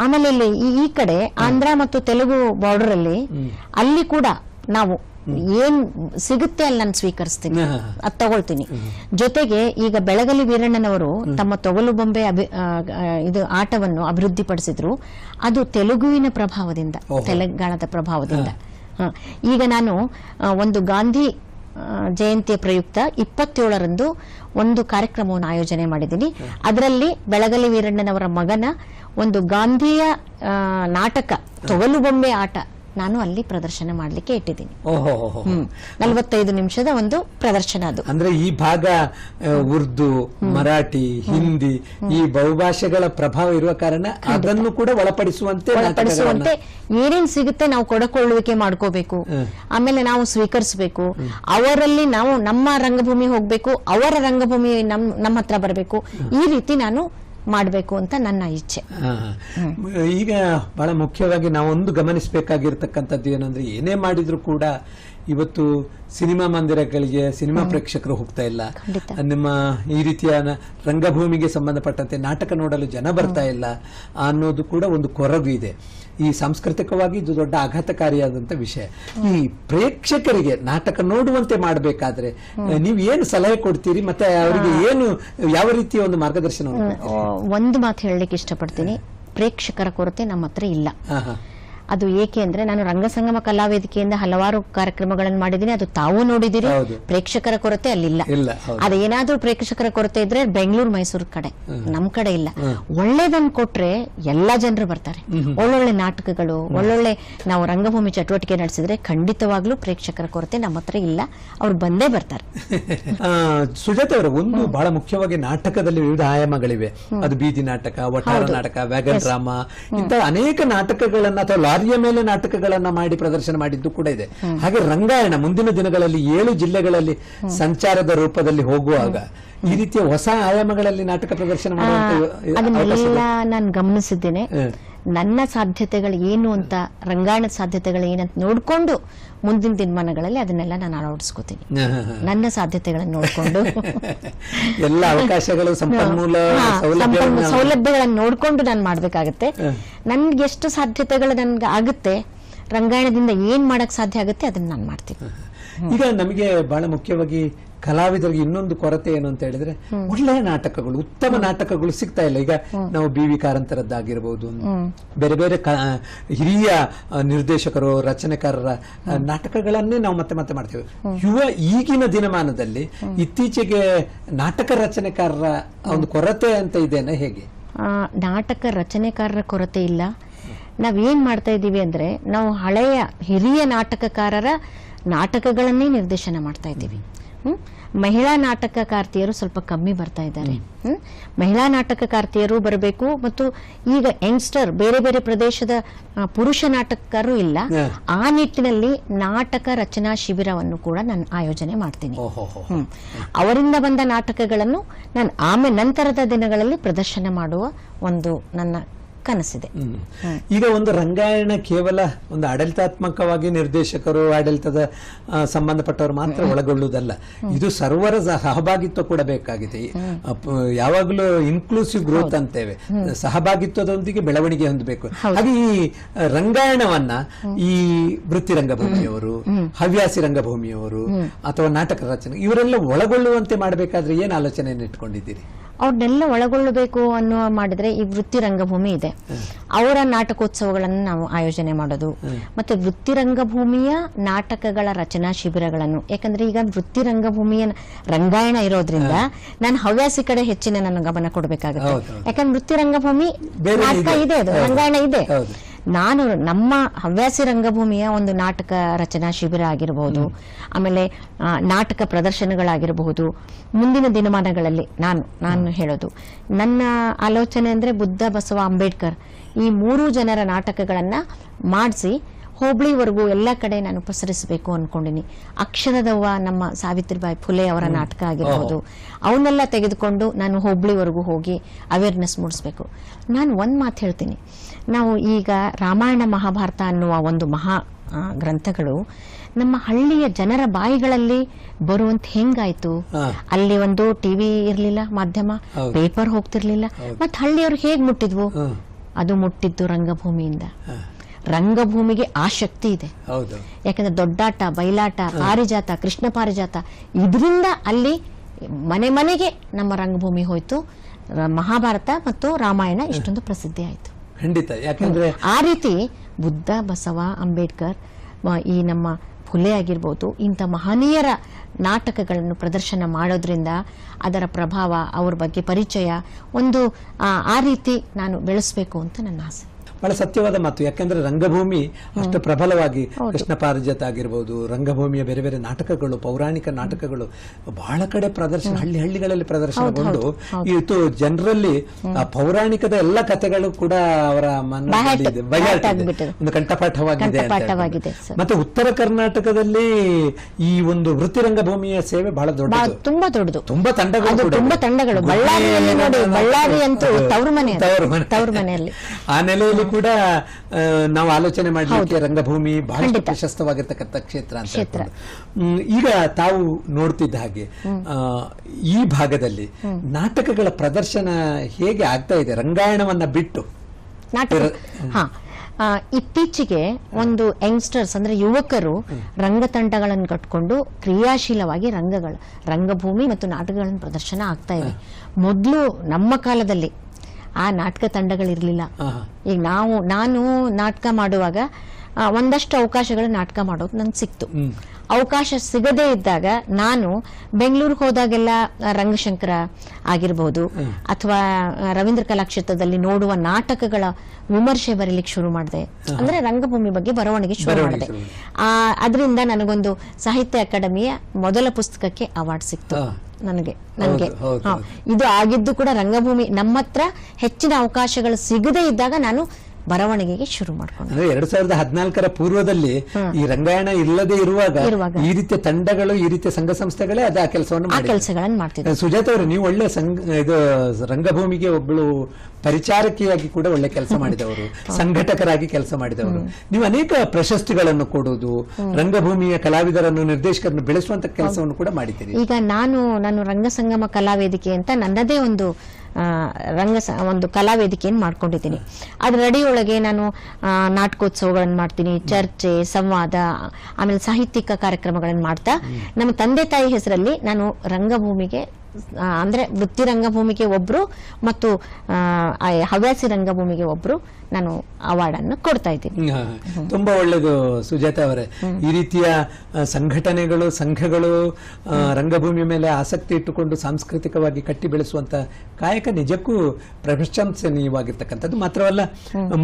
ಆಮೇಲೆ ಇಲ್ಲಿ ಈ- ಕಡೆ ಆಂಧ್ರ ಮತ್ತು ತೆಲುಗು ಬಾರ್ಡರ್ ಅಲ್ಲಿ ಅಲ್ಲಿ ಕೂಡ ನಾವು ಏನ್ ಸಿಗುತ್ತೆ ಅಲ್ಲಿ ನಾನು ಸ್ವೀಕರಿಸ್ತೀನಿ. ಅದ್ ತಗೊಳ್ತೀನಿ. ಜೊತೆಗೆ ಈಗ ಬೆಳಗಲಿ ವೀರಣ್ಣನವರು ತಮ್ಮ ತೊಗಲು ಬೊಂಬೆ ಇದು ಆಟವನ್ನು ಅಭಿವೃದ್ಧಿಪಡಿಸಿದ್ರು. ಅದು ತೆಲುಗುವಿನ ಪ್ರಭಾವದಿಂದ ತೆಲಂಗಾಣದ ಪ್ರಭಾವದಿಂದ. ಈಗ ನಾನು ಒಂದು ಗಾಂಧಿ ಜಯಂತಿಯ ಪ್ರಯುಕ್ತ ಇಪ್ಪತ್ತೇಳರಂದು ಒಂದು ಕಾರ್ಯಕ್ರಮವನ್ನು ಆಯೋಜನೆ ಮಾಡಿದ್ದೀನಿ. ಅದರಲ್ಲಿ ಬೆಳಗಲಿ ವೀರಣ್ಣನವರ ಮಗನ ಒಂದು ಗಾಂಧಿಯ ನಾಟಕ ತೊಗಲು ಬೊಂಬೆ ಆಟ ನಾನು ಅಲ್ಲಿ ಪ್ರದರ್ಶನ ಮಾಡಲಿಕ್ಕೆ ಇಟ್ಟಿದ್ದೀನಿ. ನಲವತ್ತೈದು ನಿಮಿಷದ ಒಂದು ಪ್ರದರ್ಶನ ಅದು. ಅಂದ್ರೆ ಈ ಭಾಗ ಉರ್ದು ಮರಾಠಿ ಹಿಂದಿ ಈ ಬಹುಭಾಷೆಗಳ ಪ್ರಭಾವ ಇರುವ ಕಾರಣ ಅದನ್ನು ಕೂಡ ಒಳಪಡಿಸುವಂತೆ ಒಳಪಡಿಸುವಂತೆ ಏನೇನ್ ಸಿಗುತ್ತೆ ನಾವು ಕೊಡಕೊಳ್ಳುವಿಕೆ ಮಾಡ್ಕೋಬೇಕು. ಆಮೇಲೆ ನಾವು ಸ್ವೀಕರಿಸಬೇಕು. ಅವರಲ್ಲಿ ನಾವು ನಮ್ಮ ರಂಗಭೂಮಿ ಹೋಗ್ಬೇಕು ಅವರ ರಂಗಭೂಮಿ ನಮ್ ನಮ್ಮ ಹತ್ರ ಬರಬೇಕು. ಈ ರೀತಿ ನಾನು ಮಾಡಬೇಕು ಅಂತ ನನ್ನ ಇಚ್ಛೆ. ಈಗ ಬಹಳ ಮುಖ್ಯವಾಗಿ ನಾವೊಂದು ಗಮನಿಸಬೇಕಾಗಿರ್ತಕ್ಕಂಥದ್ದು ಏನಂದ್ರೆ ಏನೇ ಮಾಡಿದ್ರು ಕೂಡ ಇವತ್ತು ಸಿನಿಮಾ ಮಂದಿರಗಳಿಗೆ ಸಿನಿಮಾ ಪ್ರೇಕ್ಷಕರು ಹೋಗ್ತಾ ಇಲ್ಲ. ನಿಮ್ಮ ಈ ರೀತಿಯ ರಂಗಭೂಮಿಗೆ ಸಂಬಂಧಪಟ್ಟಂತೆ ನಾಟಕ ನೋಡಲು ಜನ ಬರ್ತಾ ಇಲ್ಲ ಅನ್ನೋದು ಕೂಡ ಒಂದು ಕೊರಗು ಇದೆ. ಈ ಸಾಂಸ್ಕೃತಿಕವಾಗಿ ಇದು ದೊಡ್ಡ ಆಘಾತಕಾರಿಯಾದಂತ ವಿಷಯ. ಈ ಪ್ರೇಕ್ಷಕರಿಗೆ ನಾಟಕ ನೋಡುವಂತೆ ಮಾಡಬೇಕಾದ್ರೆ ನೀವು ಏನು ಸಲಹೆ ಕೊಡ್ತೀರಿ ಮತ್ತೆ ಅವರಿಗೆ ಏನು ಯಾವ ರೀತಿಯ ಒಂದು? ಆ, ಒಂದು ಮಾತು ಹೇಳಲಿಕ್ಕೆ ಇಷ್ಟಪಡ್ತೀನಿ. ಪ್ರೇಕ್ಷಕರ ಕೊರತೆ ನಮ್ಮ ಹತ್ರ ಇಲ್ಲ. ಅದು ಏಕೆ ಅಂದ್ರೆ ನಾನು ರಂಗಸಂಗಮ ಕಲಾವೇದಿಕೆಯಿಂದ ಹಲವಾರು ಕಾರ್ಯಕ್ರಮಗಳನ್ನು ಮಾಡಿದ್ದೀನಿ. ಅದು ತಾವು ನೋಡಿದಿರಿ. ಪ್ರೇಕ್ಷಕರ ಕೊರತೆ ಅಲ್ಲಿಲ್ಲ. ಅದೇನಾದ್ರೂ ಪ್ರೇಕ್ಷಕರ ಕೊರತೆ ಇದ್ರೆ ಬೆಂಗಳೂರು ಮೈಸೂರು ಕಡೆ. ನಮ್ ಕಡೆ ಇಲ್ಲ. ಒಳ್ಳೇದನ್ ಕೊಟ್ರೆ ಎಲ್ಲಾ ಜನರು ಬರ್ತಾರೆ. ಒಳ್ಳೊಳ್ಳೆ ನಾಟಕಗಳು ಒಳ್ಳೊಳ್ಳೆ ನಾವು ರಂಗಭೂಮಿ ಚಟುವಟಿಕೆ ನಡೆಸಿದ್ರೆ ಖಂಡಿತವಾಗ್ಲೂ ಪ್ರೇಕ್ಷಕರ ಕೊರತೆ ನಮ್ಮ ಹತ್ರ ಇಲ್ಲ. ಅವ್ರು ಬಂದೇ ಬರ್ತಾರೆ. ಸುಜಾತ ಅವರು ಒಂದು ಬಹಳ ಮುಖ್ಯವಾಗಿ ನಾಟಕದಲ್ಲಿ ವಿವಿಧ ಆಯಾಮಗಳಿವೆ. ಅದು ಬೀದಿ ನಾಟಕ ಒಟ್ಟಾರ ನಾಟಕ ವ್ಯಾಗನ್ ಡ್ರಾಮಾ ಇಂತಹ ಅನೇಕ ನಾಟಕಗಳನ್ನ ಅಥವಾ ಲಾರಿಯ ಮೇಲೆ ನಾಟಕಗಳನ್ನ ಮಾಡಿ ಪ್ರದರ್ಶನ ಮಾಡಿದ್ದು ಕೂಡ ಇದೆ ಹಾಗೆ ರಂಗಾಯಣ ಮುಂದಿನ ದಿನಗಳಲ್ಲಿ ಏಳು ಜಿಲ್ಲೆಗಳಲ್ಲಿ ಸಂಚಾರದ ರೂಪದಲ್ಲಿ ಹೋಗುವಾಗ ಈ ರೀತಿಯ ಹೊಸ ಆಯಾಮಗಳಲ್ಲಿ ನಾಟಕ ಪ್ರದರ್ಶನ ಮಾಡುವಂತ ನಾನು ಗಮನಿಸಿದ್ದೇನೆ. ನನ್ನ ಸಾಧ್ಯತೆಗಳು ಏನು ಅಂತ ರಂಗಾಯಣದ ಸಾಧ್ಯತೆಗಳು ಏನಂತ ನೋಡಿಕೊಂಡು ಮುಂದಿನ ದಿನಮಾನಗಳಲ್ಲಿ ಅದನ್ನೆಲ್ಲ ನಾನು ಅಳವಡಿಸ್ಕೋತೀನಿ. ನನ್ನ ಸಾಧ್ಯತೆಗಳನ್ನು ನೋಡಿಕೊಂಡು. ಎಲ್ಲ ಅವಕಾಶಗಳು ಸಂಪನ್ಮೂಲ ಸೌಲಭ್ಯಗಳನ್ನು ನೋಡಿಕೊಂಡು ನಾನು ಮಾಡಬೇಕಾಗತ್ತೆ. ನನ್ಗೆ ಎಷ್ಟು ಸಾಧ್ಯತೆಗಳು ನನ್ಗೆ ಆಗುತ್ತೆ ರಂಗಾಯಣದಿಂದ ಏನ್ ಮಾಡಕ್ ಸಾಧ್ಯ ಆಗುತ್ತೆ ಅದನ್ನ ನಾನು ಮಾಡ್ತೀನಿ. ಈಗ ನಮಗೆ ಬಹಳ ಮುಖ್ಯವಾಗಿ ಕಲಾವಿದರಿಗೆ ಇನ್ನೊಂದು ಕೊರತೆ ಏನು ಅಂತ ಹೇಳಿದ್ರೆ ಒಳ್ಳೆಯ ನಾಟಕಗಳು ಉತ್ತಮ ನಾಟಕಗಳು ಸಿಗ್ತಾ ಇಲ್ಲ. ಈಗ ನಾವು ಬಿ ವಿ ಕಾರಂತರದ್ದಾಗಿರ್ಬೋದು ಬೇರೆ ಬೇರೆ ಹಿರಿಯ ನಿರ್ದೇಶಕರು ರಚನೆಕಾರರ ನಾಟಕಗಳನ್ನೇ ನಾವು ಮತ್ತೆ ಮತ್ತೆ ಮಾಡ್ತೇವೆ. ಯುವ ಈಗಿನ ದಿನಮಾನದಲ್ಲಿ ಇತ್ತೀಚೆಗೆ ನಾಟಕ ರಚನೆಕಾರರ ಒಂದು ಕೊರತೆ ಅಂತ ಇದೇನ ಹೇಗೆ? ನಾಟಕ ರಚನೆಕಾರರ ಕೊರತೆ ಇಲ್ಲ. ನಾವೇನ್ ಮಾಡ್ತಾ ಇದ್ದೀವಿ ಅಂದ್ರೆ ನಾವು ಹಳೆಯ ಹಿರಿಯ ನಾಟಕಕಾರರ ನಾಟಕಗಳನ್ನೇ ನಿರ್ದೇಶನ ಮಾಡ್ತಾ ಇದ್ದೀವಿ? ಮಹಿಳಾ ನಾಟಕಕಾರ್ತಿಯರು ಸ್ವಲ್ಪ ಕಮ್ಮಿ ಬರ್ತಾ ಇದ್ದಾರೆ. ಹ್ಮ್? ಮಹಿಳಾ ನಾಟಕಕಾರ್ತಿಯರು ಬರಬೇಕು ಮತ್ತು ಈಗ ಯಂಗ್ಸ್ಟರ್ ಬೇರೆ ಬೇರೆ ಪ್ರದೇಶದ ಪುರುಷ ನಾಟಕಕಾರರು ಇಲ್ಲ. ಆ ನಿಟ್ಟಿನಲ್ಲಿ ನಾಟಕ ರಚನಾ ಶಿಬಿರವನ್ನು ಕೂಡ ನಾನು ಆಯೋಜನೆ ಮಾಡ್ತೀನಿ. ಅವರಿಂದ ಬಂದ ನಾಟಕಗಳನ್ನು ನಾನು ಆಮೇಲೆ ನಂತರದ ದಿನಗಳಲ್ಲಿ ಪ್ರದರ್ಶನ ಮಾಡುವ ಒಂದು ನನ್ನ ಕನಸಿದೆ. ಈಗ ಒಂದು ರಂಗಾಯಣ ಕೇವಲ ಒಂದು ಆಡಳಿತಾತ್ಮಕವಾಗಿ ನಿರ್ದೇಶಕರು ಆಡಳಿತದ ಸಂಬಂಧಪಟ್ಟವರು ಮಾತ್ರ ಒಳಗೊಳ್ಳುವುದಲ್ಲ. ಇದು ಸರ್ವರ ಸಹಭಾಗಿತ್ವ ಕೂಡ ಬೇಕಾಗಿದೆ. ಯಾವಾಗಲೂ ಇನ್ಕ್ಲೂಸಿವ್ ಗ್ರೋತ್ ಅಂತೇವೆ. ಸಹಭಾಗಿತ್ವದೊಂದಿಗೆ ಬೆಳವಣಿಗೆ ಹೊಂದಬೇಕು. ಹಾಗೆ ಈ ರಂಗಾಯಣವನ್ನ ಈ ವೃತ್ತಿ ರಂಗಭೂಮಿಯವರು ಹವ್ಯಾಸಿ ರಂಗಭೂಮಿಯವರು ಅಥವಾ ನಾಟಕ ರಚನೆ ಇವರೆಲ್ಲ ಒಳಗೊಳ್ಳುವಂತೆ ಮಾಡಬೇಕಾದ್ರೆ ಏನು ಆಲೋಚನೆಯನ್ನು ಇಟ್ಕೊಂಡಿದ್ದೀರಿ ಅವ್ರನ್ನೆಲ್ಲ ಒಳಗೊಳ್ಳಬೇಕು ಅನ್ನುವ ಮಾಡಿದ್ರೆ ಈ ವೃತ್ತಿ ರಂಗಭೂಮಿ ಇದೆ. ಅವರ ನಾಟಕೋತ್ಸವಗಳನ್ನು ನಾವು ಆಯೋಜನೆ ಮಾಡೋದು. ಮತ್ತೆ ವೃತ್ತಿ ರಂಗಭೂಮಿಯ ನಾಟಕಗಳ ರಚನಾ ಶಿಬಿರಗಳನ್ನು. ಯಾಕಂದ್ರೆ ಈಗ ವೃತ್ತಿ ರಂಗಭೂಮಿಯ ರಂಗಾಯಣ ಇರೋದ್ರಿಂದ ನಾನು ಹವ್ಯಾಸಿ ಕಡೆ ಹೆಚ್ಚಿನ ನನ್ನ ಗಮನ ಕೊಡಬೇಕಾಗುತ್ತೆ. ಯಾಕಂದ್ರೆ ವೃತ್ತಿ ರಂಗಭೂಮಿ ನಾಟಕ ಇದೆ. ಅದು. ರಂಗಾಯಣ ಇದೆ. ನಾನು ನಮ್ಮ ಹವ್ಯಾಸಿ ರಂಗಭೂಮಿಯ ಒಂದು ನಾಟಕ ರಚನಾ ಶಿಬಿರ ಆಗಿರಬಹುದು ಆಮೇಲೆ ನಾಟಕ ಪ್ರದರ್ಶನಗಳಾಗಿರಬಹುದು ಮುಂದಿನ ದಿನಮಾನಗಳಲ್ಲಿ ನಾನು ನಾನು ಹೇಳೋದು. ನನ್ನ ಆಲೋಚನೆ ಅಂದ್ರೆ ಬುದ್ಧ ಬಸವ ಅಂಬೇಡ್ಕರ್ ಈ ಮೂರು ಜನರ ನಾಟಕಗಳನ್ನ ಮಾಡಿಸಿ ಹೋಬಳಿವರೆಗೂ ಎಲ್ಲ ಕಡೆ ನಾನು ಪಸರಿಸಬೇಕು ಅನ್ಕೊಂಡಿನಿ. ಅಕ್ಷರದವ್ವ ನಮ್ಮ ಸಾವಿತ್ರಿಬಾಯಿ ಫುಲೆ ಅವರ ನಾಟಕ ಆಗಿರ್ಬೋದು. ಅವನ್ನೆಲ್ಲ ತೆಗೆದುಕೊಂಡು ನಾನು ಹೋಬಳಿವರೆಗೂ ಹೋಗಿ ಅವೇರ್ನೆಸ್ ಮೂಡಿಸ್ಬೇಕು. ನಾನು ಒಂದ್ ಮಾತು ಹೇಳ್ತೀನಿ. ನಾವು ಈಗ ರಾಮಾಯಣ ಮಹಾಭಾರತ ಅನ್ನುವ ಒಂದು ಮಹಾ ಗ್ರಂಥಗಳು ನಮ್ಮ ಹಳ್ಳಿಯ ಜನರ ಬಾಯಿಗಳಲ್ಲಿ ಬರುವಂತ ಹೆಂಗಾಯ್ತು. ಅಲ್ಲಿ ಒಂದು ಟಿವಿ ಇರ್ಲಿಲ್ಲ ಮಾಧ್ಯಮ ಪೇಪರ್ ಹೋಗ್ತಿರ್ಲಿಲ್ಲ. ಮತ್ತೆ ಹಳ್ಳಿಯವ್ರು ಹೇಗ್ ಮುಟ್ಟಿದ್ವು. ಅದು ಮುಟ್ಟಿದ್ದು ರಂಗಭೂಮಿಯಿಂದ. ರಂಗಭೂಮಿಗೆ ಆ ಶಕ್ತಿ ಇದೆ. ಯಾಕಂದ್ರೆ ದೊಡ್ಡಾಟ ಬಯಲಾಟ ಪಾರಿಜಾತ ಕೃಷ್ಣ ಪಾರಿಜಾತ ಇದರಿಂದ ಅಲ್ಲಿ ಮನೆ ಮನೆಗೆ ನಮ್ಮ ರಂಗಭೂಮಿ ಹೋಯ್ತು. ಮಹಾಭಾರತ ಮತ್ತು ರಾಮಾಯಣ ಇಷ್ಟೊಂದು ಪ್ರಸಿದ್ಧಿ ಆಯ್ತು. ಖಂಡಿತ ಯಾಕಂದ್ರೆ ಆ ರೀತಿ ಬುದ್ಧ ಬಸವ ಅಂಬೇಡ್ಕರ್ ಈ ನಮ್ಮ ಫುಲೆ ಆಗಿರ್ಬೋದು ಇಂಥ ಮಹನೀಯರ ನಾಟಕಗಳನ್ನು ಪ್ರದರ್ಶನ ಮಾಡೋದ್ರಿಂದ ಅದರ ಪ್ರಭಾವ ಅವ್ರ ಬಗ್ಗೆ ಪರಿಚಯ ಒಂದು ಆ, ರೀತಿ ನಾನು ಬೆಳೆಸಬೇಕು ಅಂತ ನನ್ನ ಆಸೆ. ಬಹಳ ಸತ್ಯವಾದ ಮಾತು. ಯಾಕೆಂದ್ರೆ ರಂಗಭೂಮಿ ಅಷ್ಟು ಪ್ರಬಲವಾಗಿ ಕೃಷ್ಣ ಪಾರಿಜಾತ ಆಗಿರ್ಬೋದು ರಂಗಭೂಮಿಯ ಬೇರೆ ಬೇರೆ ನಾಟಕಗಳು ಪೌರಾಣಿಕ ನಾಟಕಗಳು ಬಹಳ ಕಡೆ ಪ್ರದರ್ಶನ ಹಳ್ಳಿ ಹಳ್ಳಿಗಳಲ್ಲಿ ಪ್ರದರ್ಶನಗೊಂಡು ಇವತ್ತು ಜನರಲ್ಲಿ ಆ ಪೌರಾಣಿಕದ ಎಲ್ಲ ಕಥೆಗಳು ಕೂಡ ಅವರ ಮನದಲ್ಲಿ ಒಂದು ಕಂಠಪಾಠವಾಗಿದೆ. ಮತ್ತೆ ಉತ್ತರ ಕರ್ನಾಟಕದಲ್ಲಿ ಈ ಒಂದು ವೃತ್ತಿ ರಂಗಭೂಮಿಯ ಸೇವೆ ಬಹಳ ದೊಡ್ಡ ದೊಡ್ಡದು ತುಂಬಾ ದೊಡ್ಡದು. ತುಂಬಾ ತಂಡಗಳು ತುಂಬಾ ತಂಡಗಳು. ಬಳ್ಳಾರಿಯಲ್ಲಿ ನೋಡಿ ಬಳ್ಳಾರಿ ಅಂತೂ ತವರು ಮನೆ. ತವರು ಮನೆಯಲ್ಲಿ. ಆ ನೆಲೆಯಲ್ಲಿ ಕೂಡ ನಾವು ಆಲೋಚನೆ ಮಾಡಲಿಕ್ಕೆ ರಂಗಭೂಮಿ ಬಹಳ. ಪ್ರಶಸ್ತವಾಗಿರ್ತಕ್ಕಂಥ ಕ್ಷೇತ್ರ ಅಂತ. ಈಗ ತಾವು ನೋಡ್ತಿದ್ದ ಹಾಗೆ ಈ ಭಾಗದಲ್ಲಿ ನಾಟಕಗಳ ಪ್ರದರ್ಶನ ಹೇಗೆ ಆಗ್ತಾ ಇದೆ? ರಂಗಾಯಣವನ್ನ ಬಿಟ್ಟು. ನಾಟಕ ಹಾ. ಇತ್ತೀಚೆಗೆ ಒಂದು ಯಂಗ್ಸ್ಟರ್ಸ್ ಅಂದ್ರೆ ಯುವಕರು ರಂಗತಂಡಗಳನ್ನು ಕಟ್ಕೊಂಡು ಕ್ರಿಯಾಶೀಲವಾಗಿ ರಂಗಗಳ ರಂಗಭೂಮಿ ಮತ್ತು ನಾಟಕಗಳನ್ನು ಪ್ರದರ್ಶನ ಆಗ್ತಾ ಇದೆ ಮೊದಲು ನಮ್ಮ ಕಾಲದಲ್ಲಿ ಆ ನಾಟಕ ತಂಡಗಳಿರ್ಲಿಲ್ಲ. ಈಗ ನಾವು ನಾನು ನಾಟಕ ಮಾಡುವಾಗ ಒಂದಷ್ಟು ಅವಕಾಶಗಳು ನಾಟಕ ಮಾಡೋದು ನಂಗೆ ಸಿಕ್ತು. ಅವಕಾಶ ಸಿಗದೇ ಇದ್ದಾಗ ನಾನು ಬೆಂಗಳೂರಿಗೆ ಹೋದಾಗೆಲ್ಲ ರಂಗಶಂಕರ ಆಗಿರಬಹುದು ಅಥವಾ ರವೀಂದ್ರ ಕಲಾಕ್ಷೇತ್ರದಲ್ಲಿ ನೋಡುವ ನಾಟಕಗಳ ವಿಮರ್ಶೆ ಬರೀಲಿಕ್ಕೆ ಶುರು ಮಾಡಿದೆ. ಅಂದ್ರೆ ರಂಗಭೂಮಿ ಬಗ್ಗೆ ಬರವಣಿಗೆ ಶುರು ಮಾಡಿದೆ. ಅದರಿಂದ ನನಗೊಂದು ಸಾಹಿತ್ಯ ಅಕಾಡೆಮಿಯ ಮೊದಲ ಪುಸ್ತಕಕ್ಕೆ ಅವಾರ್ಡ್ ಸಿಕ್ತು. ನನಗೆ ನನಗೆ. ಹಾ. ಇದು ಆಗಿದ್ದು ಕೂಡ ರಂಗಭೂಮಿ ನಮ್ಮ ಹತ್ರ ಹೆಚ್ಚಿನ ಅವಕಾಶಗಳು ಸಿಗದೇ ಇದ್ದಾಗ ನಾನು ಬರವಣಿಗೆಗೆ ಶುರು ಮಾಡ್ಕೊಂಡು ಅಂದ್ರೆ ಎರಡ್ ಸಾವಿರದ ಹದಿನಾಲ್ಕರ ಪೂರ್ವದಲ್ಲಿ ಈ ರಂಗಾಯಣ ಇಲ್ಲದೆ ಇರುವಾಗ. ಈ ರೀತಿಯ ತಂಡಗಳು ಈ ರೀತಿಯ ಸಂಘ ಸಂಸ್ಥೆಗಳೇ ಅದ ಕೆಲಸವನ್ನು ಕೆಲಸಗಳನ್ನು ಮಾಡ್ತಿದ್ದಾರೆ ಸುಜಾತ ಅವರು ನೀವು ಒಳ್ಳೆ ಸಂಘ ಇದು ರಂಗಭೂಮಿಗೆ ಒಬ್ಬಳು ಪರಿಚಾರಕಿಯಾಗಿ ಕೂಡ ಒಳ್ಳೆ ಕೆಲಸ ಮಾಡಿದವರು ಸಂಘಟಕರಾಗಿ ಕೆಲಸ ಮಾಡಿದವರು. ನೀವು ಅನೇಕ ಪ್ರಶಸ್ತಿಗಳನ್ನು ಕೊಡುವುದು ರಂಗಭೂಮಿಯ ಕಲಾವಿದರನ್ನು ನಿರ್ದೇಶಕರನ್ನು ಬೆಳೆಸುವಂತ ಕೆಲಸವನ್ನು ಕೂಡ ಮಾಡಿದ್ದೀರಿ. ಈಗ ನಾನು ನಾನು ರಂಗಸಂಗಮ ಕಲಾವೇದಿಕೆ ಅಂತ ನನ್ನದೇ ಒಂದು ರಂಗ ಒಂದು ಕಲಾ ವೇದಿಕೆಯನ್ನು ಮಾಡ್ಕೊಂಡಿದ್ದೀನಿ. ಅದ್ರ ಅಡಿಯೊಳಗೆ ನಾನು ನಾಟಕೋತ್ಸವಗಳನ್ನು ಮಾಡ್ತೀನಿ ಚರ್ಚೆ ಸಂವಾದ ಆಮೇಲೆ ಸಾಹಿತ್ಯಿಕ ಕಾರ್ಯಕ್ರಮಗಳನ್ನು ಮಾಡ್ತಾ ನಮ್ಮ ತಂದೆ ತಾಯಿ ಹೆಸರಲ್ಲಿ ನಾನು ರಂಗಭೂಮಿಗೆ ಅಂದ್ರೆ ವೃತ್ತಿ ರಂಗಭೂಮಿಗೆ ಒಬ್ರು ಮತ್ತು ಹವ್ಯಾಸಿ ರಂಗಭೂಮಿಗೆ ಒಬ್ರು ನಾನು ಅವಾರ್ಡ್ ಅನ್ನು ಕೊಡ್ತಾ ಇದ್ದೀನಿ. ತುಂಬಾ ಒಳ್ಳೇದು ಸುಜಾತ ಅವರೇ. ಈ ರೀತಿಯ ಸಂಘಟನೆಗಳು ಸಂಘಗಳು ರಂಗಭೂಮಿ ಮೇಲೆ ಆಸಕ್ತಿ ಇಟ್ಟುಕೊಂಡು ಸಾಂಸ್ಕೃತಿಕವಾಗಿ ಕಟ್ಟಿ ಬೆಳೆಸುವಂತ ಕಾಯಕ ನಿಜಕ್ಕೂ ಪ್ರಶಂಸನೀಯವಾಗಿರ್ತಕ್ಕಂಥದ್ದು ಮಾತ್ರವಲ್ಲ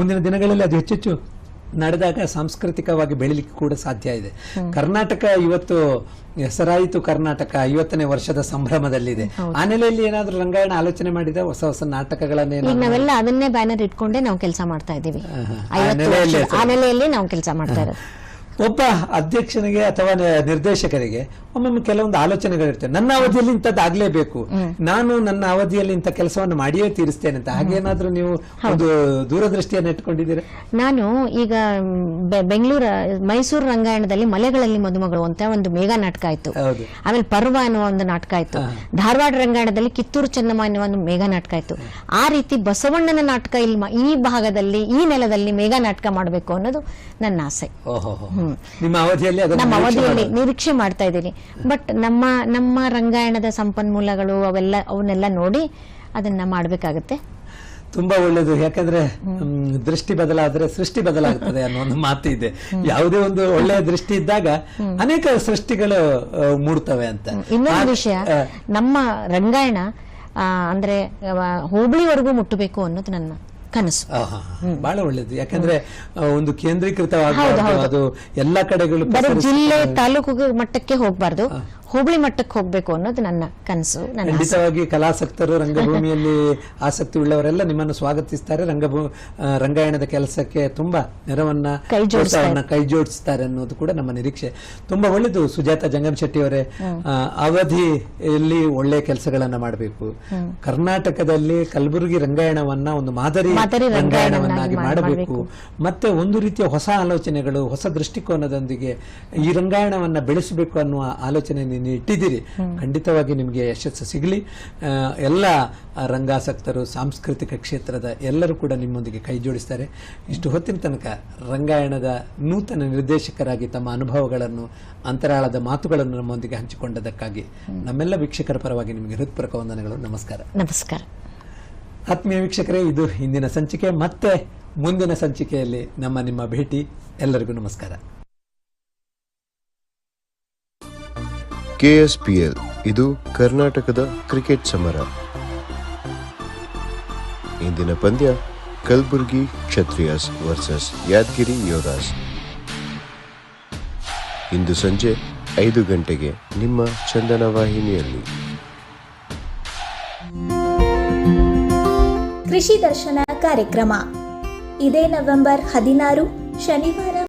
ಮುಂದಿನ ದಿನಗಳಲ್ಲಿ ಅದು ಹೆಚ್ಚೆಚ್ಚು ನಡೆದಾಗ ಸಾಂಸ್ಕೃತಿಕವಾಗಿ ಬೆಳಿಲಿಕ್ಕೆ ಕೂಡ ಸಾಧ್ಯ ಇದೆ. ಕರ್ನಾಟಕ ಇವತ್ತು ಹೆಸರಾಯಿತು ಕರ್ನಾಟಕ ಐವತ್ತನೇ ವರ್ಷದ ಸಂಭ್ರಮದಲ್ಲಿದೆ. ಆ ನೆಲೆಯಲ್ಲಿ ಏನಾದ್ರೂ ರಂಗಾಯಣ ಆಲೋಚನೆ ಮಾಡಿದ ಹೊಸ ಹೊಸ ನಾಟಕಗಳನ್ನೇ ನಾವೆಲ್ಲ ಅದನ್ನೇ ಬ್ಯಾನರ್ ಇಟ್ಕೊಂಡೇ ನಾವು ಕೆಲಸ ಮಾಡ್ತಾ ಇದ್ದೀವಿ. ಆ ನೆಲೆಯಲ್ಲಿ ನಾವು ಕೆಲಸ ಮಾಡ್ತಾ ಇರೋದು. ಒಬ್ಬ ಅಧ್ಯಕ್ಷನಿಗೆ ಅಥವಾ ನಿರ್ದೇಶಕರಿಗೆ ಒಮ್ಮೊಮ್ಮೆ ಕೆಲವೊಂದು ಆಲೋಚನೆಗಳಿರ್ತವೆ ನನ್ನ ಅವಧಿಯಲ್ಲಿ ಇಂಥದ್ದು ಆಗ್ಲೇಬೇಕು. ನಾನು ನನ್ನ ಅವಧಿಯಲ್ಲಿ ಇಂಥ ಕೆಲಸವನ್ನು ಮಾಡಿಯೇ ತೀರಿಸ್ತೇನೆ ಅಂತ. ಹಾಗೇನಾದ್ರೂ ನೀವು ಒಂದು ದೂರದೃಷ್ಟಿಯನ್ನು ಇಟ್ಕೊಂಡಿದ್ದೀರಾ ನಾನು ಈಗ ಬೆಂಗಳೂರು ಮೈಸೂರು ರಂಗಾಯಣದಲ್ಲಿ ಮಲೆಗಳಲ್ಲಿ ಮದುಮಗಳು ಅಂತ ಒಂದು ಮೇಘಾ ನಾಟಕ ಆಯ್ತು. ಆಮೇಲೆ ಪರ್ವ ಅನ್ನುವ ಒಂದು ನಾಟಕ ಆಯ್ತು. ಧಾರವಾಡ ರಂಗಾಯಣದಲ್ಲಿ ಕಿತ್ತೂರು ಚೆನ್ನಮ್ಮ ಅನ್ನುವ ಒಂದು ಮೇಘಾ ನಾಟಕ ಆಯ್ತು. ಆ ರೀತಿ ಬಸವಣ್ಣನ ನಾಟಕ ಇಲ್ಲಿ ಈ ಭಾಗದಲ್ಲಿ ಈ ನೆಲದಲ್ಲಿ ಮೇಘಾ ನಾಟಕ ಮಾಡಬೇಕು ಅನ್ನೋದು ನನ್ನ ಆಸೆ. ಓಹೋ ನಿಮ್ಮ ಅವಧಿಯಲ್ಲಿ ನಮ್ಮ ನಿರೀಕ್ಷೆ ಅವಧಿಯಲ್ಲಿ. ನಿರೀಕ್ಷೆ ಮಾಡ್ತಾ ಇದ್ದೀನಿ. ಬಟ್ ನಮ್ಮ ನಮ್ಮ ರಂಗಾಯಣದ ಸಂಪನ್ಮೂಲಗಳು ಅವೆಲ್ಲ ಅವನ್ನೆಲ್ಲ ನೋಡಿ ಅದನ್ನ ಮಾಡಬೇಕಾಗತ್ತೆ. ತುಂಬಾ ಒಳ್ಳೇದು. ಯಾಕಂದ್ರೆ ದೃಷ್ಟಿ ಬದಲಾದ್ರೆ ಸೃಷ್ಟಿ ಬದಲಾಗ್ತದೆ ಅನ್ನೋ ಒಂದು ಮಾತು ಇದೆ ಯಾವುದೇ ಒಂದು ಒಳ್ಳೆಯ ದೃಷ್ಟಿ ಇದ್ದಾಗ ಅನೇಕ ಸೃಷ್ಟಿಗಳು ಮೂಡ್ತವೆ ಅಂತ. ಇನ್ನೊಂದು ವಿಷಯ ನಮ್ಮ ರಂಗಾಯಣ ಅಂದ್ರೆ ಹೋಬಳಿವರೆಗೂ ಮುಟ್ಟಬೇಕು ಅನ್ನೋದು ನನ್ನ ಕನಸು. ಆಹಾ, ಬಹಳ ಒಳ್ಳೇದು. ಯಾಕಂದ್ರೆ ಒಂದು ಕೇಂದ್ರೀಕೃತವಾಗ ಅದು ಎಲ್ಲಾ ಕಡೆಗಳು ಜಿಲ್ಲೆ ತಾಲೂಕು ಮಟ್ಟಕ್ಕೆ ಹೋಗ್ಬಾರ್ದು. ಹೋಬಳಿ ಮಟ್ಟಕ್ಕೆ ಹೋಗ್ಬೇಕು ಅನ್ನೋದು ನನ್ನ ಕನಸು ನನ್ನ. ಖಂಡಿತವಾಗಿ ಕಲಾಸಕ್ತರು ರಂಗಭೂಮಿಯಲ್ಲಿ ಆಸಕ್ತಿ ಉಳ್ಳವರೆಲ್ಲ ನಿಮ್ಮನ್ನು ಸ್ವಾಗತಿಸ್ತಾರೆ. ರಂಗಭೂ ರಂಗಾಯಣದ ಕೆಲಸಕ್ಕೆ ತುಂಬಾ ನೆರವನ್ನ ಕೈ ಜೋಡಿಸ್ತಾರೆ. ಕೈ ಜೋಡಿಸ್ತಾರೆ ಅನ್ನೋದು ಕೂಡ ನಮ್ಮ ನಿರೀಕ್ಷೆ. ತುಂಬಾ ಒಳ್ಳೇದು ಸುಜಾತ ಜಂಗಮ್ ಶೆಟ್ಟಿ ಅವರೇ ಅವಧಿಯಲ್ಲಿ ಒಳ್ಳೆ ಕೆಲಸಗಳನ್ನ ಮಾಡಬೇಕು. ಕರ್ನಾಟಕದಲ್ಲಿ ಕಲಬುರಗಿ ರಂಗಾಯಣವನ್ನ ಒಂದು ಮಾದರಿ ರಂಗಾಯಣವನ್ನಾಗಿ ಮಾಡಬೇಕು. ಮತ್ತೆ ಒಂದು ರೀತಿಯ ಹೊಸ ಆಲೋಚನೆಗಳು ಹೊಸ ದೃಷ್ಟಿಕೋನದೊಂದಿಗೆ ಈ ರಂಗಾಯಣವನ್ನ ಬೆಳೆಸಬೇಕು ಅನ್ನುವ ಆಲೋಚನೆ ನೀವು ಇಟ್ಟಿದ್ದೀರಿ ಖಂಡಿತವಾಗಿ ನಿಮಗೆ ಯಶಸ್ಸು ಸಿಗಲಿ. ಎಲ್ಲ ರಂಗಾಸಕ್ತರು ಸಾಂಸ್ಕೃತಿಕ ಕ್ಷೇತ್ರದ ಎಲ್ಲರೂ ಕೂಡ ನಿಮ್ಮೊಂದಿಗೆ ಕೈ ಜೋಡಿಸ್ತಾರೆ. ಇಷ್ಟು ಹೊತ್ತಿನ ತನಕ ರಂಗಾಯಣದ ನೂತನ ನಿರ್ದೇಶಕರಾಗಿ ತಮ್ಮ ಅನುಭವಗಳನ್ನು ಅಂತರಾಳದ ಮಾತುಗಳನ್ನು ನಮ್ಮೊಂದಿಗೆ ಹಂಚಿಕೊಂಡದಕ್ಕಾಗಿ ನಮ್ಮೆಲ್ಲ ವೀಕ್ಷಕರ ಪರವಾಗಿ ನಿಮಗೆ ಹೃತ್ಪೂರ್ವಕ ವಂದನೆಗಳು. ನಮಸ್ಕಾರ. ನಮಸ್ಕಾರ. ಆತ್ಮೀಯ ವೀಕ್ಷಕರೇ ಇದು ಇಂದಿನ ಸಂಚಿಕೆ. ಮತ್ತೆ ಮುಂದಿನ ಸಂಚಿಕೆಯಲ್ಲಿ ನಮ್ಮ ನಿಮ್ಮ ಭೇಟಿ. ಎಲ್ಲರಿಗೂ ನಮಸ್ಕಾರ. ಕೆಎಸ್ಪಿಎಲ್, ಇದು ಕರ್ನಾಟಕದ ಕ್ರಿಕೆಟ್ ಸಮರ. ಇಂದಿನ ಪಂದ್ಯ ಕಲ್ಬುರ್ಗಿ ಕ್ಷತ್ರಿಯಸ್ ವರ್ಸಸ್ ಯಾದಗಿರಿ ಯೋರಾಸ್ ಇಂದು ಸಂಜೆ ಐದು ಗಂಟೆಗೆ ನಿಮ್ಮ ಚಂದನ ವಾಹಿನಿಯಲ್ಲಿ. ಕೃಷಿ ದರ್ಶನ ಕಾರ್ಯಕ್ರಮ. ಇದೇ ನವೆಂಬರ್ ಹದಿನಾರು, ಶನಿವಾರ